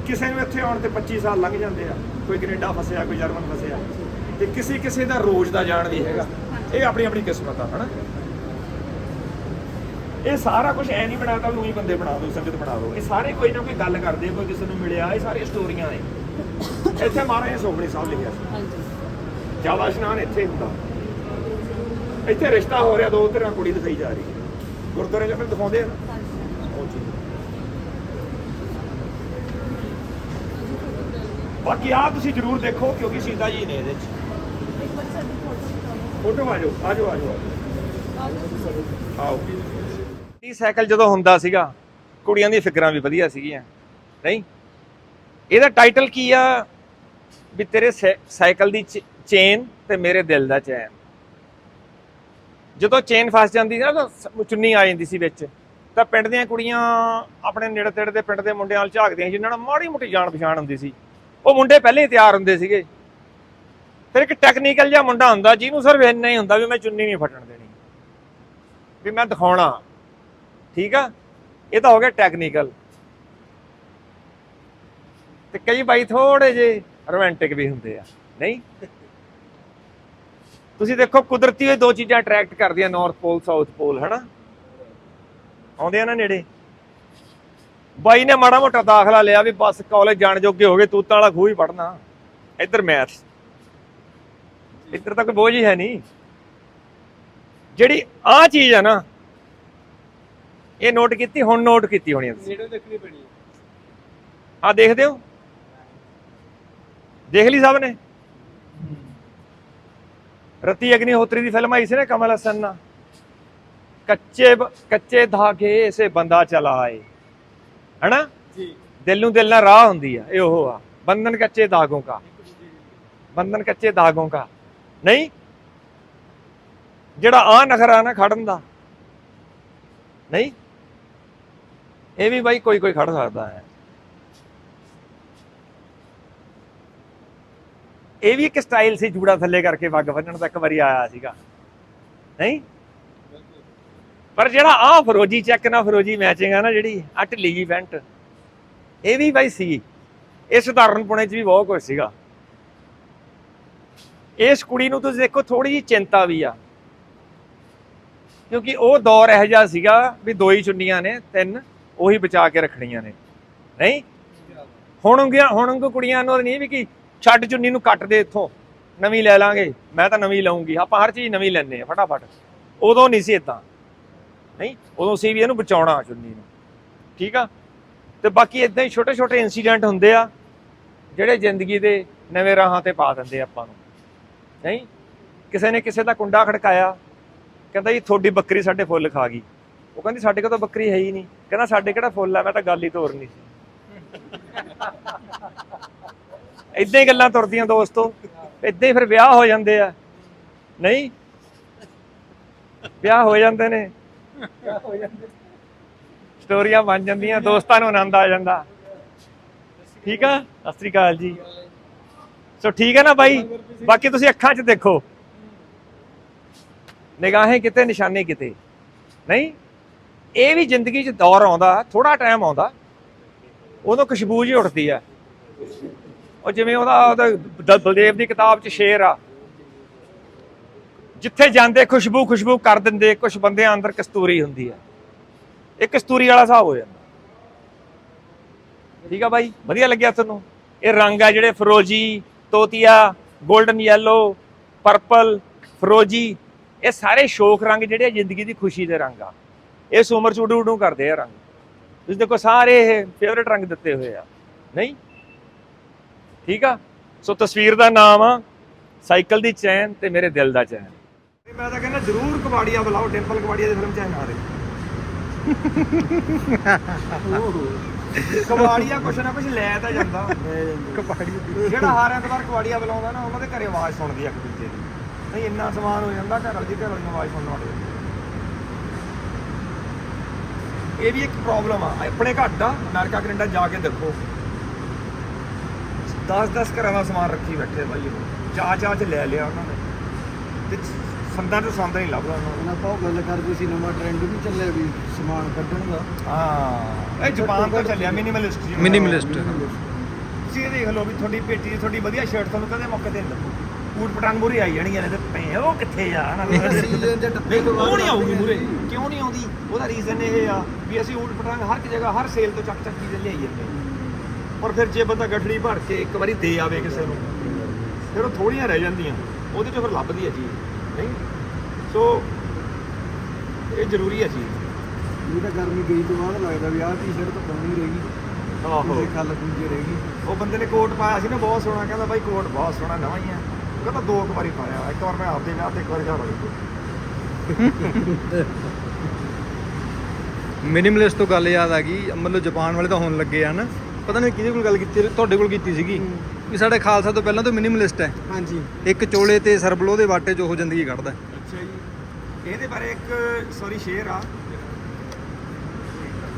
ਕਿਸੇ ਨੂੰ ਇੱਥੇ ਆਉਣ ਤੇ 25 ਸਾਲ ਲੰਘ ਜਾਂਦੇ ਆ। ਕੋਈ ਕੈਨੇਡਾ ਫਸਿਆ ਕੋਈ ਜਰਮਨ ਫਸਿਆ। ਤੇ ਕਿਸੇ ਕਿਸੇ ਦਾ ਰੋਜ਼ ਦਾ ਜਾਣ ਦੀ ਹੈਗਾ। ਇਹ ਆਪਣੀ ਆਪਣੀ ਕਿਸਮਤ ਆ ਹਨਾ? ਇਹ ਸਾਰਾ ਕੁਝ ਐ ਨਹੀਂ ਬਣਾਤਾ ਵੀ ਉਹੀ ਬੰਦੇ ਬਣਾ ਦਿਓ ਸੰਗਤ ਬਣਾ ਦਿਓ ਇਹ ਸਾਰੇ ਕੋਈ ਨਾ ਕੋਈ ਗੱਲ ਕਰਦੇ ਕੋਈ ਕਿਸੇ ਨੂੰ ਮਿਲਿਆ ਇਹ ਸਾਰੀਆਂ ਸਟੋਰੀਆਂ ਨੇ। ਇੱਥੇ ਮਹਾਰਾਜ ਨੇ ਸੋਪੜੀ ਸਾਹਿਬ ਲਿਖਿਆ ਸੀ। ਹਾਂਜੀ। ਜ਼ਿਆਦਾ ਇਸ਼ਨਾਨ ਇੱਥੇ ਹੁੰਦਾ। ਇੱਥੇ ਰਿਸ਼ਤਾ ਹੋ ਰਿਹਾ ਦੋ ਤਰ੍ਹਾਂ ਕੁੜੀ ਦਿਖਾਈ ਜਾ ਰਹੀ ਹੈ। ਗੁਰਦੁਆਰੇ ਜਦੋਂ ਦਿਖਾਉਂਦੇ ਆ। ਨਾ ਉਹ ਚੀਜ਼ ਬਾਕੀ ਆ ਤੁਸੀਂ ਜਰੂਰ ਦੇਖੋ ਕਿਉਂਕਿ ਸੀਤਾ ਜੀ ਨੇ ਇਹਦੇ ਚ। ਫੋਟੋ ਆ ਜਾਓ ਆ ਜਾਓ ਆ ਜਾਓ। ਆਓ। ਇਹ ਸਾਈਕਲ ਜਦੋਂ ਹੁੰਦਾ ਸੀਗਾ ਕੁੜੀਆਂ ਦੀਆਂ ਫਿਕਰਾਂ ਵੀ ਵਧੀਆ ਸੀਗੀਆਂ। ਨਹੀਂ? ਇਹਦਾ ਟਾਈਟਲ ਕੀ ਆ? ਵੀ ਤੇਰੇ ਸਾਈ- ਸਾਈਕਲ ਦੀ ਚੇਨ ਤੇ ਮੇਰੇ ਦਿਲ ਦਾ ਚੈਨ ਜਦੋਂ ਚੇਨ ਫਸ ਜਾਂਦੀ ਸੀ ਨਾ ਤਾਂ ਚੁੰਨੀ ਆ ਜਾਂਦੀ ਸੀ ਵਿੱਚ। ਤਾਂ ਪਿੰਡ ਦੀਆਂ ਕੁੜੀਆਂ ਆਪਣੇ ਨੇੜੇ ਤੇੜੇ ਦੇ ਪਿੰਡ ਦੇ ਮੁੰਡਿਆਂ ਨਾਲ ਝਾਕਦੀਆਂ ਸੀ, ਜਿਨ੍ਹਾਂ ਨਾਲ ਮਾੜੀ ਮੋਟੀ ਜਾਣ ਪਛਾਣ ਹੁੰਦੀ ਸੀ। ਉਹ ਮੁੰਡੇ ਪਹਿਲੇ ਹੀ ਤਿਆਰ ਹੁੰਦੇ ਸੀਗੇ। ਫਿਰ ਇੱਕ ਟੈਕਨੀਕਲ ਜਿਹਾ ਮੁੰਡਾ ਹੁੰਦਾ ਜਿਹਨੂੰ ਸਿਰਫ ਇੰਨਾ ਹੀ ਹੁੰਦਾ ਵੀ ਮੈਂ ਚੁੰਨੀ ਨਹੀਂ ਫਟਣ ਦੇਣੀ। ਵੀ ਮੈਂ ਦਿਖਾਉਣਾ। ਠੀਕ ਆ? ਇਹ ਤਾਂ ਹੋ ਗਿਆ ਟੈਕਨੀਕਲ ਤੇ ਕਈ ਬਾਈ ਥੋੜੇ ਜੇ ਰੋਮਾਂਟਿਕ ਵੀ ਹੁੰਦੇ ਆ। ਨਹੀਂ? ਤੁਸੀਂ ਦੇਖੋ ਕੁਦਰਤੀ ਇਹ ਦੋ ਚੀਜ਼ਾਂ ਅਟਰੈਕਟ ਕਰਦੀਆਂ ਨਾਰਥ ਪੋਲ ਸਾਊਥ ਪੋਲ ਹਨਾ? ਆਉਂਦੇ ਆ ਨਾ ਨੇੜੇ। ਬਾਈ ਨੇ ਮਾੜਾ ਮੋਟਾ ਦਾਖਲਾ ਲਿਆ ਵੀ ਬਸ ਕਾਲਜ ਜਾਣ ਜੋਗੇ ਹੋ ਗਏ ਤੂਤਾਂ ਵਾਲਾ ਖੂਹ ਹੀ ਪੜਨਾ ਇੱਧਰ ਮੈਥ ਇੱਧਰ ਤੱਕ ਬੋਝ ਹੀ ਹੈ ਨਹੀਂ। ਜਿਹੜੀ ਆ ਚੀਜ਼ ਆ ਨਾ ਇਹ ਨੋਟ ਕੀਤੀ ਹੁਣ ਨੋਟ ਕੀਤੀ ਹੋਣੀ ਤੁਸੀਂ। ਨੇੜੇ ਦੇਖਣੀ ਪੈਣੀ ਹੈ ਆ ਦੇਖਦੇ ਹੋ ਦੇਖ ਲਈ ਸਭ ਨੇ? ਰਤੀ ਅਗਨੀਹੋਤਰੀ ਦੀ ਫਿਲਮ ਆਈ ਸੀ ਨਾ ਕਮਲ ਹਸਨ ਨਾਲ। ਕੱਚੇ ਕੱਚੇ ਧਾਗੇ ਸੇ ਬੰਦਾ ਚਲਾ ਆਏ। ਹੈਨਾ? ਜੀ। ਦਿਲ ਨੂੰ ਦਿਲ ਨਾਲ ਰਾਹ ਹੁੰਦੀ ਆ ਇਹ ਉਹ ਆ। ਬੰਧਨ ਕੱਚੇ ਧਾਗੋਂ ਕਾ। ਬੰਧਨ ਕੱਚੇ ਧਾਗੋਂ ਕਾ। ਨਹੀਂ? ਜਿਹੜਾ ਆ ਨਖਰਾ ਨਾ ਖੜਨ ਦਾ। ਨਹੀਂ? ਇਹ ਵੀ ਬਾਈ ਕੋਈ ਕੋਈ ਖੜ ਸਕਦਾ ਹੈ। ਇਹ ਵੀ ਇੱਕ ਸਟਾਈਲ ਸੀ ਜੂੜਾ ਥੱਲੇ ਕਰਕੇ ਪੱਗ ਬੰਨਣ ਦਾ ਇੱਕ ਵਾਰੀ ਆਇਆ ਸੀਗਾ। ਨਹੀਂ? ਪਰ ਜਿਹੜਾ ਆ ਫਰੋਜੀ ਚੈੱਕ ਨਾ ਫਰੋਜੀ ਮੈਚਿੰਗ ਆ ਨਾ ਜਿਹੜੀ ਆ ਢਿੱਲੀ ਜੀ ਪੈਂਟ। ਇਹ ਵੀ ਬਾਈ ਸੀ। ਇਹ ਸਧਾਰਨ ਪੁਣੇ ਚ ਵੀ ਬਹੁਤ ਕੁਝ ਸੀਗਾ। ਇਸ ਕੁੜੀ ਨੂੰ ਤੁਸੀਂ ਦੇਖੋ ਥੋੜੀ ਜੀ ਚਿੰਤਾ ਵੀ ਆ। ਕਿਉਂਕਿ ਉਹ ਦੌਰ ਇਹੋ ਜਿਹਾ ਸੀਗਾ ਵੀ ਦੋ ਹੀ ਚੁੰਨੀਆਂ ਨੇ, ਤਿੰਨ, ਉਹੀ ਬਚਾ ਕੇ ਰੱਖਣੀਆਂ ਨੇ। ਨਹੀਂ? ਹੁਣ ਹੁਣ ਕੁੜੀਆਂ ਨੂੰ ਨਹੀਂ ਵੀ ਕਿ ਛੱਡ ਚੁੰਨੀ ਨੂੰ ਕੱਟ ਦੇ ਇੱਥੋਂ। ਨਵੀਂ ਲੈ ਲਾਂਗੇ। ਮੈਂ ਤਾਂ ਨਵੀਂ ਲਵਾਂਗੀ ਆਪਾਂ ਹਰ ਚੀਜ਼ ਨਵੀਂ ਲੈਣੇ ਆ ਫਟਾਫਟ। ਉਦੋਂ ਨਹੀਂ ਸੀ ਇਦਾਂ ਨਹੀਂ, ਉਦੋਂ ਸੀ ਵੀ ਇਹਨੂੰ ਬਚਾਉਣਾ ਚੁੰਨੀ ਨੂੰ। ਠੀਕ ਆ? ਤੇ ਬਾਕੀ ਇਦਾਂ ਹੀ ਛੋਟੇ ਛੋਟੇ ਇਨਸੀਡੈਂਟ ਹੁੰਦੇ ਆ, ਜਿਹੜੇ ਜ਼ਿੰਦਗੀ ਦੇ ਨਵੇਂ ਰਾਹਾਂ ਤੇ ਪਾ ਦਿੰਦੇ ਆਪਾਂ ਨੂੰ। ਨਹੀਂ? ਕਿਸੇ ਨੇ ਕਿਸੇ ਦਾ ਕੁੰਡਾ ਖੜਕਾਇਆ। ਕਹਿੰਦਾ ਜੀ, ਤੁਹਾਡੀ ਬੱਕਰੀ ਸਾਡੇ ਫੁੱਲ ਖਾ ਗਈ। ਉਹ ਕਹਿੰਦੀ, ਸਾਡੇ ਕੋਲ ਤਾਂ ਬੱਕਰੀ ਹੈ ਹੀ ਨਹੀਂ। ਕਹਿੰਦਾ, ਸਾਡੇ ਕਿਹੜਾ ਫੁੱਲ ਆ? ਮੈਂ ਤਾਂ ਗੱਲ ਹੀ ਤੋਰਨੀ ਸੀ। ਇਦਾਂ ਹੀ ਗੱਲਾਂ ਤੁਰਦੀਆਂ ਦੋਸਤੋ। ਇਦਾਂ ਹੀ ਫਿਰ ਵਿਆਹ ਹੋ ਜਾਂਦੇ ਆ। ਨਹੀਂ? ਵਿਆਹ ਹੋ ਜਾਂਦੇ ਨੇ। ਸਟੋਰੀਆਂ ਬਣ ਜਾਂਦੀਆਂ, ਦੋਸਤਾਂ ਨੂੰ ਆਨੰਦ ਆ ਜਾਂਦਾ। ਠੀਕ ਆ? ਸਤਿ ਸ੍ਰੀ ਅਕਾਲ ਜੀ। ਸੋ ਠੀਕ ਹੈ ਨਾ ਬਾਈ? ਬਾਕੀ ਤੁਸੀਂ ਅੱਖਾਂ 'ਚ ਦੇਖੋ। ਨਿਗਾਹੇ ਕਿਤੇ, ਨਿਸ਼ਾਨੇ ਕਿਤੇ। ਨਹੀਂ? ਇਹ ਵੀ ਜ਼ਿੰਦਗੀ 'ਚ ਦੌਰ ਆਉਂਦਾ ਥੋੜਾ ਟਾਈਮ ਆਉਂਦਾ। ਉਦੋਂ ਖੁਸ਼ਬੂ ਜੀ ਉੱਠਦੀ ਆ। ਉਹ ਜਿਵੇਂ ਉਹਦਾ ਉਹਦਾ ਦ- ਬਲਦੇਵ ਦੀ ਕਿਤਾਬ 'ਚ ਸ਼ੇਰ ਆ। ਜਿੱਥੇ ਜਾਂਦੇ ਖੁਸ਼ਬੂ ਖੁਸ਼ਬੂ ਕਰ ਦਿੰਦੇ ਕੁਝ ਬੰਦਿਆਂ ਅੰਦਰ ਕਸਤੂਰੀ ਹੁੰਦੀ ਆ। ਇਹ ਕਸਤੂਰੀ ਵਾਲਾ ਹਿਸਾਬ ਹੋ ਜਾਂਦਾ। ਠੀਕ ਆ ਬਾਈ? ਵਧੀਆ ਲੱਗਿਆ ਤੁਹਾਨੂੰ? ਇਹ ਰੰਗ ਆ ਜਿਹੜੇ ਫਰੋਜੀ, ਤੋਤੀਆ 골ਡਨ ਯੈਲੋ ਪਰਪਲ ਫਰੋਜੀ, ਇਹ ਸਾਰੇ ਸ਼ੋਖ ਰੰਗ ਜਿਹੜੇ ਆ ਜ਼ਿੰਦਗੀ ਦੀ ਖੁਸ਼ੀ ਦੇ ਰੰਗ ਆ। ਇਸ ਉਮਰ ਚ ਉਡੂ ਉਡੂ ਕਰਦੇ ਆ ਰੰਗ। ਤੁਸੀਂ ਦੇਖੋ ਸਾਰੇ ਇਹ ਫੇਵਰੇਟ ਰੰਗ ਦਿੱਤੇ ਹੋਏ ਆ। ਨਹੀਂ? ਠੀਕ ਆ? ਸੋ ਤਸਵੀਰ ਦਾ ਨਾਮ ਆ ਸਾਈਕਲ ਦੀ ਚੈਨ ਤੇ ਮੇਰੇ ਦਿਲ ਦਾ ਚੈਨ। ਮੈਂ ਤਾਂ ਕਹਿੰਦਾ ਜ਼ਰੂਰ ਕਬਾੜੀਆ ਬੁਲਾਓ ਡਿੰਪਲ ਕਬਾੜੀਆ ਦੀ ਫਿਲਮ ਚ ਆ ਰਹੇ। ਕਬਾੜੀਆ ਕੁਛ ਨਾ ਕੁਛ ਲੈ ਤਾਂ ਜਾਂਦਾ। ਕਬਾੜੀ ਜਿਹੜਾ ਹਰ ਐਤਵਾਰ ਕਬਾੜੀਆ ਬੁਲਾਉਂਦਾ ਨਾ ਉਹਨਾਂ ਦੇ ਘਰੇ ਆਵਾਜ਼ ਸੁਣਦੀ ਆ ਇੱਕ ਦੂਜੇ ਦੀ। ਨਹੀਂ ਇੰਨਾ ਸਮਾਨ ਹੋ ਜਾਂਦਾ ਘਰ ਵਾਲੀ ਦੀ ਘਰ ਵਾਲੀ ਆਵਾਜ਼ ਸੁਣਨ ਵਾਲੀ। ਇਹ ਵੀ ਇੱਕ ਪ੍ਰੋਬਲਮ ਆ। ਆਪਣੇ ਘੱਟ ਆ ਅਮਰੀਕਾ ਕੈਨੇਡਾ ਜਾ ਕੇ ਦੇਖੋ। 10-10 ਘਰਾਂ ਦਾ ਸਮਾਨ ਰੱਖੀ ਬੈਠੇ ਬਾਈ ਉਹ ਚਾ ਚਾ ਚ ਲੈ ਲਿਆ ਉਹਨਾਂ ਨੇ। ਤੇ ਸੰਦਾਂ ਤੋਂ ਸੰਦ ਨਹੀਂ ਲੱਭਦਾ ਉਹਨਾਂ ਨੂੰ। ਆਪਾਂ ਉਹ ਗੱਲ ਕਰਦੇ ਸੀ ਨਵਾਂ ਟ੍ਰੈਂਡ ਵੀ ਚੱਲਿਆ ਵੀ ਸਮਾਨ ਕੱਢਣ ਦਾ। ਹਾਂ। ਇਹ ਜਾਪਾਨ ਤੋਂ ਚੱਲਿਆ ਮਿਨੀਮਲਿਸਟ ਜੀ ਮਿਨੀਮਲਿਸਟ ਤੁਸੀਂ ਇਹ ਦੇਖ ਲਓ ਵੀ ਤੁਹਾਡੀ ਪੇਟੀ ਦੀ ਤੁਹਾਡੀ ਵਧੀਆ ਸ਼ਰਟ ਤੁਹਾਨੂੰ ਕਦੇ ਮੌਕੇ ਤੇ ਨਹੀਂ ਲੱਗੂ ਊਟ ਪਟਾਂਗ ਮੂਰੇ ਆਈ ਜਾਣਗੀਆਂ ਨੇ ਤੇ ਭੈ ਉਹ ਕਿੱਥੇ ਆ? ਨਾ ਸੀਜ਼ਨ ਟੱਪੇ ਤੋਂ ਨਹੀਂ ਆਊਗੀ ਮੂਰੇ ਕਿਉਂ ਨਹੀਂ ਆਉਂਦੀ? ਉਹਦਾ ਰੀਜ਼ਨ ਇਹ ਆ ਵੀ ਅਸੀਂ ਊਟ ਪਟਾਂਗ ਹਰ ਇੱਕ ਜਗ੍ਹਾ ਹਰ ਸੇਲ ਤੋਂ ਚੱਕ ਚੱਕ ਚੀਜ਼ਾਂ ਲਿਆਈ ਜਾਂਦੇ ਹਾਂ। ਪਰ ਫਿਰ ਜੇ ਬੰਦਾ ਗੱਠੜੀ ਭਰ ਕੇ ਇੱਕ ਵਾਰੀ ਦੇ ਆਵੇ ਕਿਸੇ ਨੂੰ ਫਿਰ ਉਹ ਥੋੜੀਆਂ ਰਹਿ ਜਾਂਦੀਆਂ ਉਹਦੇ ਚੋਂ ਫਿਰ ਲੱਭਦੀ ਹੈ ਚੀਜ਼ ਨਹੀਂ? ਸੋ ਇਹ ਜ਼ਰੂਰੀ ਹੈ ਚੀਜ਼। ਇਹ ਤਾਂ ਗਰਮੀ ਗਈ ਤੋਂ ਬਾਅਦ ਲੱਗਦਾ ਵੀ ਆਹ ਟੀ-ਸ਼ਰਟ ਤਾਂ ਪਾਉਣੀ ਰਹਿ ਆਹੋ। ਕਿਸੇ ਖੱਲ ਦੂਜੇ ਰਹਿ ਗਈ ਉਹ ਬੰਦੇ ਨੇ ਕੋਟ ਪਾਇਆ ਸੀ ਨਾ ਬਹੁਤ ਸੋਹਣਾ ਕਹਿੰਦਾ ਬਾਈ ਕੋਟ ਬਹੁਤ ਸੋਹਣਾ ਨਵਾਂ ਹੀ ਆ। ਕਹਿੰਦਾ ਦੋ ਕੁ ਵਾਰੀ ਪਾਇਆ ਇੱਕ ਵਾਰ ਮੈਂ ਆਪਦੇ ਵਿਆਹ ਤੇ ਇੱਕ ਵਾਰ ਘਰ ਵਾਲੀ ਮਿਨੀਮਲਿਸਟ ਤੋਂ ਗੱਲ ਯਾਦ ਆ ਗਈ ਮਤਲਬ ਜਾਪਾਨ ਵਾਲੇ ਤਾਂ ਹੋਣ ਲੱਗੇ ਆ ਨਾ। ਪਤਾ ਨਹੀਂ ਕਿਹਦੇ ਕੋਲ ਗੱਲ ਕੀਤੀ ਤੁਹਾਡੇ ਕੋਲ ਕੀਤੀ ਸੀਗੀ ਵੀ ਸਾਡੇ ਖਾਲਸਾ ਤੋਂ ਪਹਿਲਾਂ ਤੋਂ ਮਿਨੀਮਲਿਸਟ ਹੈ। ਹਾਂਜੀ। ਇੱਕ ਚੋਲੇ ਤੇ ਸਰਬਲੋ ਦੇ ਵਾਟੇ 'ਚ ਉਹ ਜ਼ਿੰਦਗੀ ਕੱਢਦਾ। ਅੱਛਾ ਜੀ। ਇਹਦੇ ਬਾਰੇ ਇੱਕ ਸੌਰੀ ਸ਼ੇਰ ਆ।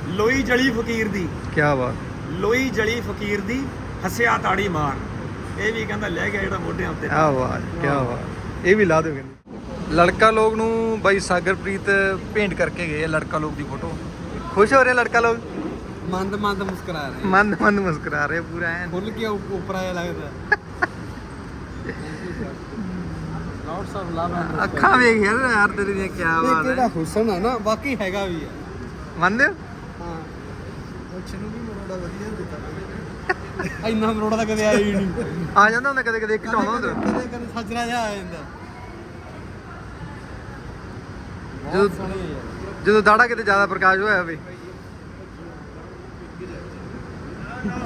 ਲੋਈ ਜਲੀ ਫਕੀਰ ਦੀ। ਕੀ ਬਾਤ। ਲੋਈ ਜਲੀ ਫਕੀਰ ਦੀ ਹੱਸਿਆ ਤਾੜੀ ਮਾਰ। ਇਹ ਵੀ ਕਹਿੰਦਾ ਲੈ ਗਿਆ ਜਿਹੜਾ ਮੋਢਿਆਂ ਉੱਤੇ ਆ ਬਾਤ ਕੀ ਬਾਤ। ਇਹ ਵੀ ਲਾ ਦਿਓ ਕਹਿੰਦੇ। ਲੜਕਾ ਲੋਕ ਨੂੰ ਬਾਈ ਸਾਗਰਪ੍ਰੀਤ ਭੇਂਟ ਕਰਕੇ ਗਏ ਲੜਕਾ ਲੋਕ ਦੀ ਫੋਟੋ। ਖੁਸ਼ ਹੋ ਰਹੇ ਲੜਕਾ ਲੋਕ? ਮੰਦ ਮੰਦ ਮੁਸਕਰਾ ਰਹੇ। ਮੰਦ ਮੰਦ ਮੁਸਕਰਾ ਰਹੇ ਪੂਰਾ ਐਨ। ਖੁੱਲ ਕੇ ਉਪ- ਉੱਪਰ ਆਇਆ ਲੱਗਦਾ। ਲਾਟਸ ਆਫ ਲਵ ਐਂਡ ਅੱਖਾਂ ਵੇਖ ਯਾਰ ਯਾਰ ਤੇਰੀ ਦੀਆਂ ਕੀ ਬਾਤ ਕਿਹੜਾ ਹੈ। ਹੁਸਨ ਆ ਨਾ ਬਾਕੀ ਹੈਗਾ ਵੀ ਆ ਮੰਨਦੇ ਹੋ। ਹਾਂ ਕੁਛ ਨੂੰ ਵੀ ਮਰੋੜਾ ਵਧੀਆ ਦਿੱਤਾ ਇੰਨਾ ਮਰੋੜਾ ਤਾਂ ਕਦੇ ਆਇਆ ਹੀ ਨਹੀਂ। ਆ ਜਾਂਦਾ ਹੁੰਦਾ ਕਦੇ ਕਦੇ ਇੱਕ ਢਾਉਂਦਾ ਹੁੰਦਾ ਕਦੇ ਕਦੇ ਸੱਜਰਾ ਜਿਹਾ ਆ ਜਾਂਦਾ। ਜਦੋਂ ਜਦੋਂ ਦਾੜਾ ਕਿਤੇ ਜ਼ਿਆਦਾ ਪ੍ਰਕਾਸ਼ ਹੋਇਆ ਹੋਵੇ।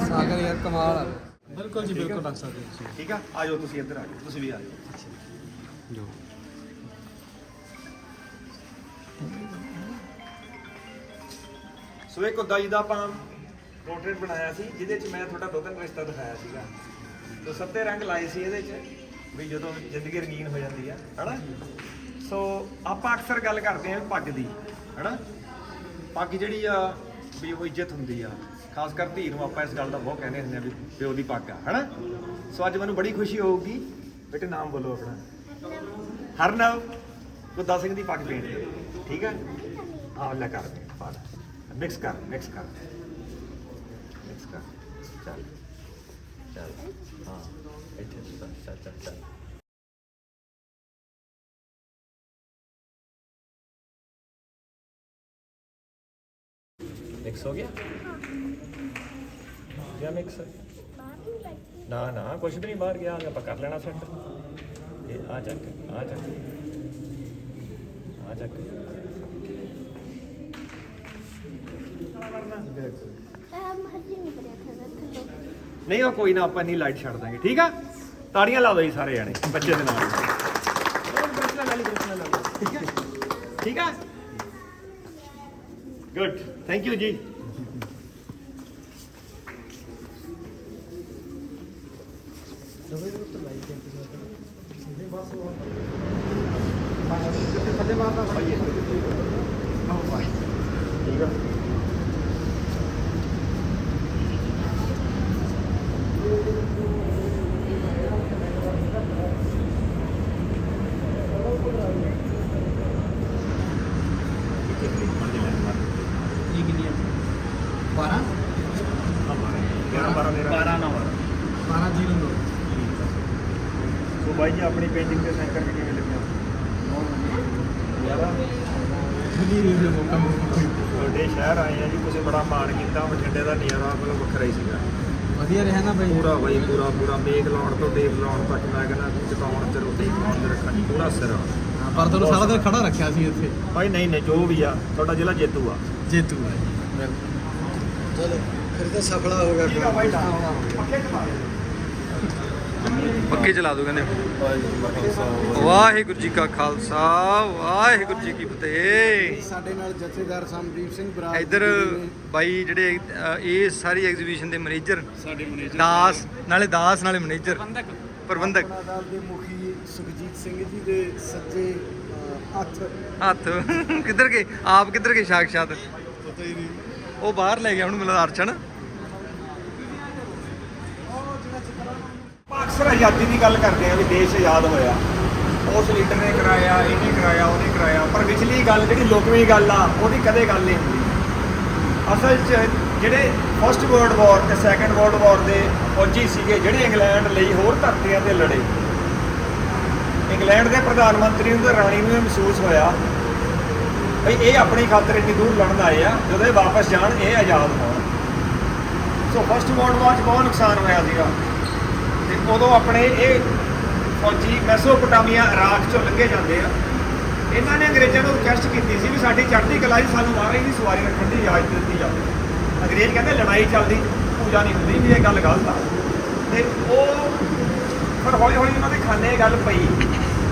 ਸਾਗਰ ਯਾਰ ਕਮਾਲ ਆ। ਬਿਲਕੁਲ ਜੀ ਬਿਲਕੁਲ ਲੱਗ ਸਕਦੇ ਤੁਸੀਂ ਠੀਕ ਆ? ਆ ਜਾਓ ਤੁਸੀਂ ਇੱਧਰ ਆ ਜਾਓ ਤੁਸੀਂ ਵੀ ਆ ਜਾਓ। ਜੋ। ਸੋ ਇੱਕ ਜੀ ਦਾ ਆਪਾਂ ਪੋਰਟਰੇਟ ਬਣਾਇਆ ਸੀ ਜਿਹਦੇ 'ਚ ਮੈਂ ਤੁਹਾਡਾ ਦੋ ਤਿੰਨ ਰਿਸ਼ਤਾ ਦਿਖਾਇਆ ਸੀਗਾ। ਸੋ ਸੱਤੇ ਰੰਗ ਲਾਏ ਸੀ ਇਹਦੇ 'ਚ ਵੀ ਜਦੋਂ ਜ਼ਿੰਦਗੀ ਰੰਗੀਨ ਹੋ ਜਾਂਦੀ ਆ ਹਨਾ? ਸੋ ਆਪਾਂ ਅਕਸਰ ਗੱਲ ਕਰਦੇ ਆਂ ਪੱਗ ਦੀ ਹਨਾ? ਪੱਗ ਜਿਹੜੀ ਆ ਵੀ ਉਹ ਇੱਜ਼ਤ ਹੁੰਦੀ ਆ। ਖਾਸ ਕਰ ਧੀ ਨੂੰ ਆਪਾਂ ਇਸ ਗੱਲ ਦਾ ਬਹੁਤ ਕਹਿੰਦੇ ਹੁੰਦੇ ਆ ਵੀ ਪਿਓ ਦੀ ਪੱਗ ਆ, ਹਨਾ? ਸੋ ਅੱਜ ਮੈਨੂੰ ਬੜੀ ਖੁਸ਼ੀ ਹੋਊਗੀ। ਬੇਟੇ, ਨਾਮ ਬੋਲੋ ਆਪਣਾ। ਹਰਨਵ ਗੁੱਦਾ ਸਿੰਘ ਦੀ ਪੱਗ ਪੇਂਟ ਕਰੋ ਠੀਕ ਹੈ ਆ ਲੈ ਕਰ, ਪਾ ਮਿਕਸ ਕਰ ਮਿਕਸ ਕਰ। ਮਿਕਸ ਕਰ। ਚੱਲ। ਚੱਲ। ਹਾਂ। ਇੱਥੇ ਚੱਲ ਚੱਲ ਚੱਲ। ਚੱਲ ਮਿਕਸ ਹੋ ਗਿਆ? ਗਿਆ ਮਿਕਸ ਨਾ ਨਾ ਕੁਝ ਵੀ ਨਹੀਂ ਬਾਹਰ ਗਿਆ ਆਪਾਂ ਕਰ ਲੈਣਾ ਸੈੱਟ ਇਹ ਆ ਚੱਕ ਆ ਚੱਕ। ਆ ਚੱਕ। ਨਹੀਂ ਉਹ ਕੋਈ ਨਾ ਆਪਾਂ ਨਹੀਂ ਲਾਈਟ ਛੱਡ ਦਾਂਗੇ ਠੀਕ ਆ? ਤਾੜੀਆਂ ਲਾ ਦਿਓ ਜੀ ਸਾਰੇ ਜਾਣੇ ਬੱਚੇ ਦੇ ਨਾਲ। ਠੀਕ ਆ ਠੀਕ ਆ? ਗੁੱਡ ਥੈਂਕ ਯੂ ਜੀ ਠੀਕ ਆ ਇਹ ਕਿੰਨੀ ਹੈ 12 12 12 ਨਾ 12 ਜ਼ੀਰੋ ਨੌ ਸੋ ਬਾਈ ਜੀ ਆਪਣੀ ਪੇਂਟਿੰਗ ਤੇ ਸਾਈਨ ਕਰਕੇ ਕਿਵੇਂ ਲੱਗਿਆ ਯਾਰਾ ਖੁਦੀ ਰਿਵਿਊ ਮੌਕਾ ਮਿਲਿਆ। ਤੁਹਾਡੇ ਸ਼ਹਿਰ ਆਏ ਆ ਜੀ ਤੁਸੀਂ ਬੜਾ ਮਾਣ ਕੀਤਾ ਬਠਿੰਡੇ ਦਾ ਨਜ਼ਾਰਾ ਮਤਲਬ ਵੱਖਰਾ ਹੀ ਸੀਗਾ ਬਾਈ। ਪੂਰਾ ਬਾਈ ਪੂਰਾ ਪੂਰਾ। ਮੇਕ ਲਾਉਣ ਤੋਂ ਦੇਖ ਲਾਉਣ ਤੱਕ ਮੈਂ ਕਹਿੰਦਾ ਚਕਾਉਣ ਤੇ ਰੋਟੀ ਖਾਣ ਤੇ ਰੱਖਣ ਦੀ ਪੂਰਾ ਸਿਰ ਆ। ਹਾਂ, ਪਰ ਤੁਹਾਨੂੰ ਸਾਰਾ ਦਿਨ ਖੜਾ ਰੱਖਿਆ ਸੀ ਇੱਥੇ? ਬਾਈ ਨਹੀਂ ਨਹੀਂ ਜੋ ਵੀ ਆ ਤੁਹਾਡਾ ਜ਼ਿਲ੍ਹਾ ਜੇਤੂ ਆ। ਜੇਤੂ ਹੈ ਚਲੋ ਫਿਰ ਤਾਂ ਸਫਲਾ ਹੋ ਗਿਆ। ਠੀਕ ਆ ਬਾਈ ਪੱਕੇ ਚਲਾ ਪੱਕੇ ਚਲਾ ਦੋ ਕਹਿੰਦੇ। ਵਾਹਿਗੁਰੂ ਜੀ ਕਾ ਖਾਲਸਾ ਵਾਹਿਗੁਰੂ ਜੀ ਕੀ ਫਤਿਹ। ਸਾਡੇ ਨਾਲ ਜਥੇਦਾਰ ਸਮਦੀਪ ਸਿੰਘ ਬਰਾੜ ਇੱਧਰ ਬਾਈ ਜਿਹੜੇ ਇਹ ਸਾਰੀ ਐਗਜ਼ੀਬਿਸ਼ਨ ਦੇ ਮੈਨੇਜਰ ਸਾਡੇ ਮੈਨੇਜਰ ਦਾਸ ਨਾਲੇ ਦਾਸ ਨਾਲੇ ਮੈਨੇਜਰ ਪ੍ਰਬੰਧਕ। ਦੇ ਮੁਖੀ ਸੁਖਜੀਤ ਸਿੰਘ ਜੀ ਦੇ ਸੱਜੇ ਹੱਥ। ਹੱਥ। ਕਿੱਧਰ ਗਏ? ਆਪ ਕਿੱਧਰ ਗਏ ਸਾਖਸ਼ਾਤ ਪਤਾ ਹੀ ਨਹੀਂ। ਉਹ ਬਾਹਰ ਲੈ ਗਿਆ ਹੁਣ ਮਿਲਦਾ ਅਰਚਨ। ਆਪਾਂ ਅਕਸਰ ਆਜ਼ਾਦੀ ਦੀ ਗੱਲ ਕਰਦੇ ਆ ਵੀ ਦੇਸ਼ ਆਜ਼ਾਦ ਹੋਇਆ। ਉਸ ਲੀਡਰ ਨੇ ਕਰਾਇਆ ਇਹਨੇ ਕਰਾਇਆ ਉਹਨੇ ਕਰਾਇਆ। ਪਰ ਵਿਚਲੀ ਗੱਲ, ਜਿਹੜੀ ਲੋਕਵੀ ਗੱਲ ਆ, ਉਹਦੀ ਕਦੇ ਗੱਲ ਨਹੀਂ ਹੁੰਦੀ। ਅਸਲ 'ਚ ਜਿਹੜੇ ਫਸਟ ਵਰਲਡ ਵਾਰ ਤੇ ਸੈਕੰਡ ਵਰਲਡ ਵਾਰ ਦੇ ਫੌਜੀ ਸੀਗੇ, ਜਿਹੜੇ ਇੰਗਲੈਂਡ ਲਈ ਹੋਰ ਧਰਤੀਆਂ ਤੇ ਲੜੇ। ਇੰਗਲੈਂਡ ਦੇ ਪ੍ਰਧਾਨ ਮੰਤਰੀ ਨੂੰ ਤੇ ਰਾਣੀ ਨੂੰ ਇਹ ਮਹਿਸੂਸ ਹੋਇਆ ਭਈ ਇਹ ਆਪਣੀ ਖਾਤਰ ਇੰਨੀ ਦੂਰ ਲੜਨ ਆਏ ਆ, ਜਦੋਂ ਇਹ ਵਾਪਸ ਜਾਣ, ਇਹ ਆਜ਼ਾਦ ਹੋਣ। ਸੋ ਫਸਟ ਵਰਲਡ ਵਾਰ 'ਚ ਬਹੁਤ ਨੁਕਸਾਨ ਹੋਇਆ ਸੀਗਾ। ਉਦੋਂ ਆਪਣੇ ਇਹ ਫੌਜੀ ਮੈਸੋਪੋਟਾਮੀਆ ਇਰਾਕ ਚੋਂ ਲੰਘੇ ਜਾਂਦੇ ਆ। ਇਹਨਾਂ ਨੇ ਅੰਗਰੇਜ਼ਾਂ ਨੂੰ ਰਿਕਵੈਸਟ ਕੀਤੀ ਸੀ ਵੀ ਸਾਡੀ ਚੜ੍ਹਦੀ ਕਲਾ 'ਚ ਸਾਨੂੰ ਮਹਾਰਾਜ ਦੀ ਸਵਾਰੀ ਰੱਖਣ ਦੀ ਇਜਾਜ਼ਤ ਦਿੱਤੀ ਜਾਵੇ। ਅੰਗਰੇਜ਼ ਕਹਿੰਦੇ, ਲੜਾਈ ਚੱਲਦੀ, ਪੂਜਾ ਨਹੀਂ ਹੁੰਦੀ ਵੀ ਇਹ ਗੱਲ ਗਲਤ ਆ। ਤੇ ਉਹ ਪਰ ਹੌਲੀ ਹੌਲੀ ਉਹਨਾਂ ਦੇ ਖਾਨੇ ਇਹ ਗੱਲ ਪਈ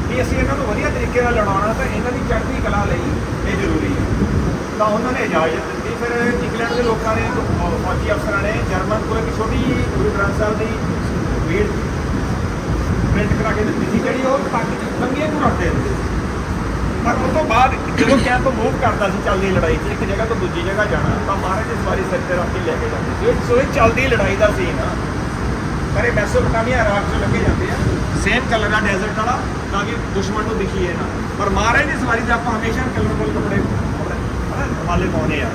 ਵੀ ਅਸੀਂ ਇਹਨਾਂ ਨੂੰ ਵਧੀਆ ਤਰੀਕੇ ਨਾਲ ਲੜਾਉਣਾ ਤਾਂ ਇਹਨਾਂ ਦੀ ਚੜ੍ਹਦੀ ਕਲਾ ਲਈ ਇਹ ਜ਼ਰੂਰੀ ਹੈ ਤਾਂ ਉਹਨਾਂ ਨੇ ਇਜਾਜ਼ਤ ਦਿੱਤੀ। ਫਿਰ ਇੰਗਲੈਂਡ ਦੇ ਲੋਕਾਂ ਨੇ, ਫੌਜੀ ਅਫਸਰਾਂ ਨੇ, ਜਰਮਨ ਕੋਲ ਇੱਕ ਛੋਟੀ ਗੁਰੂ ਗ੍ਰੰਥ ਸਾਹਿਬ ਦੀ ਵੀੜ ਪ੍ਰਿੰਟ ਕਰਾ ਕੇ ਦਿੱਤੀ ਸੀ, ਜਿਹੜੀ ਉਹ ਪੱਗ ਚ ਕੰਗੀਆਂ ਨੂੰ ਰੱਖਦੇ ਹੁੰਦੇ ਸੀ। ਪਰ ਉਸ ਤੋਂ ਬਾਅਦ ਜਦੋਂ ਕੈਂਪ ਮੂਵ ਕਰਦਾ ਸੀ ਚੱਲਦੀ ਲੜਾਈ 'ਚ, ਇੱਕ ਜਗ੍ਹਾ ਤੋਂ ਦੂਜੀ ਜਗ੍ਹਾ ਜਾਣਾ, ਤਾਂ ਮਹਾਰਾਜ ਇਸ ਵਾਰੀ ਸਿਰ ਤੇ ਰੱਖ ਕੇ ਲੈ ਕੇ ਜਾਂਦੇ ਸੀ। ਇਹ- ਸੋ ਇਹ ਚੱਲਦੀ ਲੜਾਈ ਦਾ ਸੀਨ ਆ। ਪਰ ਇਹ ਮੈਸੋਪੋਟਾਮੀਆ ਇਰਾਕ ਚੋਂ ਲੱਗੇ ਜਾਂਦੇ ਆ। ਸੇਮ ਕਲਰ ਦਾ ਡੈਜ਼ਰਟ ਵਾਲਾ, ਤਾਂ ਕਿ ਦੁਸ਼ਮਣ ਨੂੰ ਦਿਖੀਏ ਨਾ। ਪਰ ਮਹਾਰਾਜ ਦੀ ਸਵਾਰੀ ਦਾ ਆਪਾਂ ਹਮੇਸ਼ਾ ਕਲਰਫੁਲ ਕੱਪੜੇ ਵਾਲੇ ਪਾਉਨੇ ਆ।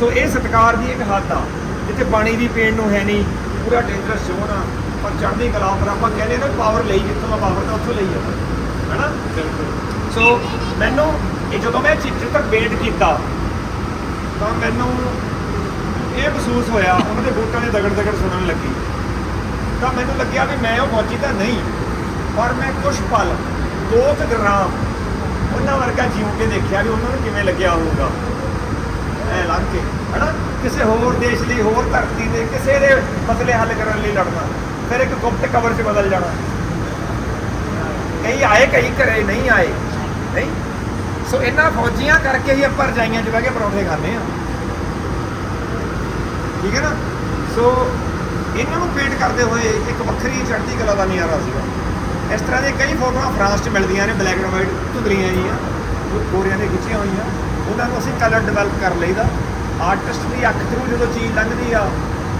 ਸੋ ਇਹ ਸਤਕਾਰ ਦੀ ਇੱਕ ਹੱਦ ਆ। ਜਿੱਥੇ ਪਾਣੀ ਦੀ ਪੀਣ ਨੂੰ ਹੈ ਨਹੀਂ, ਪੂਰਾ ਡੇਂਜਰਸ ਜ਼ੋਨ ਆ। ਪਰ ਚੜ੍ਹਦੀ ਕਲਾ ਪਰ ਆਪਾਂ ਕਹਿੰਦੇ ਨਾ ਪਾਵਰ ਲਈ, ਜਿੱਥੋਂ ਮੈਂ ਪਾਵਰ ਤਾਂ ਉੱਥੋਂ ਲਈ ਆ। ਹੈਨਾ? ਸੋ ਮੈਨੂੰ ਇਹ ਜਦੋਂ ਮੈਂ ਚਿੱਤਰ ਤੱਕ ਵੇਟ ਕੀਤਾ, ਤਾਂ ਮੈਨੂੰ ਇਹ ਮਹਿਸੂਸ ਹੋਇਆ ਉਹਨਾਂ ਦੇ ਬੂਟਾਂ ਦੇ ਦਗੜ ਦਗੜ ਸੁਣਨ ਲੱਗੀ। ਤਾਂ ਮੈਨੂੰ ਲੱਗਿਆ ਵੀ ਮੈਂ ਉਹ ਫੌਜੀ ਤਾਂ ਨਹੀਂ, ਪਰ ਮੈਂ ਕੁਛ ਪਲ ਦੋ ਗ੍ਰਾਮ, ਉਹਨਾਂ ਵਰਗਾ ਜਿਉਂ ਕੇ ਦੇਖਿਆ ਵੀ ਉਹਨਾਂ ਨੂੰ ਕਿਵੇਂ ਲੱਗਿਆ ਹੋਊਗਾ। ਐ ਲੱਗ ਕੇ, ਹਨਾ? ਕਿਸੇ ਹੋਰ ਦੇਸ਼ ਲਈ ਹੋਰ ਧਰਤੀ ਦੇ, ਕਿਸੇ ਦੇ ਮਸਲੇ ਹੱਲ ਕਰਨ ਲਈ ਲੜਨਾ। ਫਿਰ ਇੱਕ ਗੁਪਤ ਕਬਰ 'ਚ ਬਦਲ ਜਾਣਾ। ਕਈ ਆਏ, ਕਈ ਘਰੇ, ਨਹੀਂ ਆਏ। ਨਹੀਂ? ਸੋ ਇਹਨਾਂ ਫੌਜੀਆਂ ਕਰਕੇ ਹੀ ਆਪਾਂ ਰਜਾਈਆਂ 'ਚ ਬਹਿ ਕੇ ਪਰੌਂਠੇ ਖਾਂਦੇ ਆ ਠੀਕ ਹੈ ਨਾ? ਸੋ ਇਹਨਾਂ ਨੂੰ ਪੇਂਟ ਕਰਦੇ ਹੋਏ ਇੱਕ ਵੱਖਰੀ ਚੜ੍ਹਦੀ ਕਲਾ ਦਾ ਨਜ਼ਾਰਾ ਸੀਗਾ। ਇਸ ਤਰ੍ਹਾਂ ਦੀਆਂ ਕਈ ਫੋਟੋਆਂ ਫਰਾਂਸ 'ਚ ਮਿਲਦੀਆਂ ਨੇ ਬਲੈਕ ਐਂਡ ਵਾਈਟ ਧੁੰਦਲੀਆਂ ਜੀਆਂ ਜੋ ਗੋਰਿਆਂ ਨੇ ਖਿੱਚੀਆਂ ਹੋਈਆਂ। ਉਹਨਾਂ ਨੂੰ ਅਸੀਂ ਕਲਰ ਡਿਵੈਲਪ ਕਰ ਲਈਦਾ। ਆਰਟਿਸਟ ਦੀ ਅੱਖ ਥਰੂ ਜਦੋਂ ਚੀਜ਼ ਲੰਘਦੀ ਆ,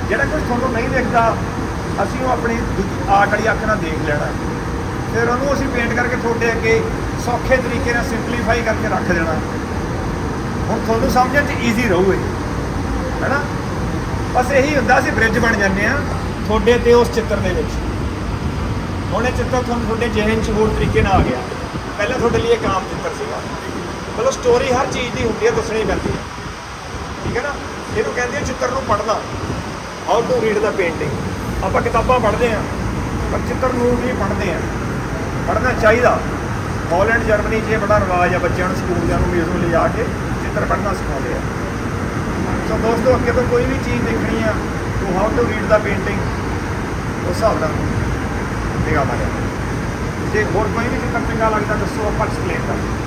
ਜਿਹੜਾ ਕੁਝ ਤੁਹਾਨੂੰ ਨਹੀਂ ਦਿਖਦਾ ਅਸੀਂ ਉਹ ਆਪਣੀ ਆਰਟ ਵਾਲੀ ਅੱਖ ਨਾਲ ਦੇਖ ਲੈਣਾ। ਫਿਰ ਉਹਨੂੰ ਅਸੀਂ ਪੇਂਟ ਕਰਕੇ ਤੁਹਾਡੇ ਅੱਗੇ ਸੌਖੇ ਤਰੀਕੇ ਨਾਲ ਸਿੰਪਲੀਫਾਈ ਕਰਕੇ ਰੱਖ ਦੇਣਾ। ਹੁਣ ਤੁਹਾਨੂੰ ਸਮਝਣ 'ਚ ਈਜ਼ੀ ਰਹੂ ਇਹ ਹੈਨਾ? ਬਸ ਇਹੀ ਹੁੰਦਾ ਸੀ ਬ੍ਰਿਜ ਬਣ ਜਾਂਦੇ ਆ ਤੁਹਾਡੇ ਤੇ ਉਸ ਚਿੱਤਰ ਦੇ ਵਿੱਚ। ਹੁਣ ਇਹ ਚਿੱਤਰ ਤੁਹਾਨੂੰ ਤੁਹਾਡੇ ਜਿਹਨ 'ਚ ਹੋਰ ਤਰੀਕੇ ਨਾਲ ਆ ਗਿਆ। ਪਹਿਲਾਂ ਤੁਹਾਡੇ ਲਈ ਇੱਕ ਆਮ ਚਿੱਤਰ ਸੀਗਾ। ਮਤਲਬ ਸਟੋਰੀ ਹਰ ਚੀਜ਼ ਦੀ ਹੁੰਦੀ ਹੈ, ਦੱਸਣੀ ਪੈਂਦੀ ਹੈ। ਠੀਕ ਹੈ ਨਾ? ਇਹਨੂੰ ਕਹਿੰਦੇ ਆ ਚਿੱਤਰ ਨੂੰ ਪੜ੍ਹਨਾ। How to read the painting ਆਪਾਂ ਕਿਤਾਬਾਂ ਪੜ੍ਹਦੇ ਆ ਪਰ ਚਿੱਤਰ ਨੂੰ ਵੀ ਪੜ੍ਹਦੇ ਆ ਪੜ੍ਹਨਾ ਚਾਹੀਦਾ। ਹਾਲੈਂਡ, ਜਰਮਨੀ 'ਚ ਇਹ ਬੜਾ ਰਿਵਾਜ ਆ, ਬੱਚਿਆਂ ਨੂੰ ਸਕੂਲਾਂ ਨੂੰ, ਮਿਊਜ਼ੀਅਮ ਲਿਜਾ ਕੇ ਚਿੱਤਰ ਪੜ੍ਹਨਾ ਸਿਖਾਉਂਦੇ ਆ। ਸੋ ਦੋਸਤੋ, ਅੱਗੇ ਤੋਂ ਕੋਈ ਵੀ ਚੀਜ਼ ਦੇਖਣੀ ਆ to how to read the painting ਉਸ ਹਿਸਾਬ ਨਾਲ ਨਿਗਾਹ ਮਾਰਿਆ ਜੇ। ਹੋਰ ਕੋਈ ਵੀ ਚਿੱਤਰ ਚੰਗਾ ਲੱਗਦਾ, ਦੱਸੋ, ਆਪਾਂ ਐਕਸਪਲੇਨ ਕਰਾਂਗੇ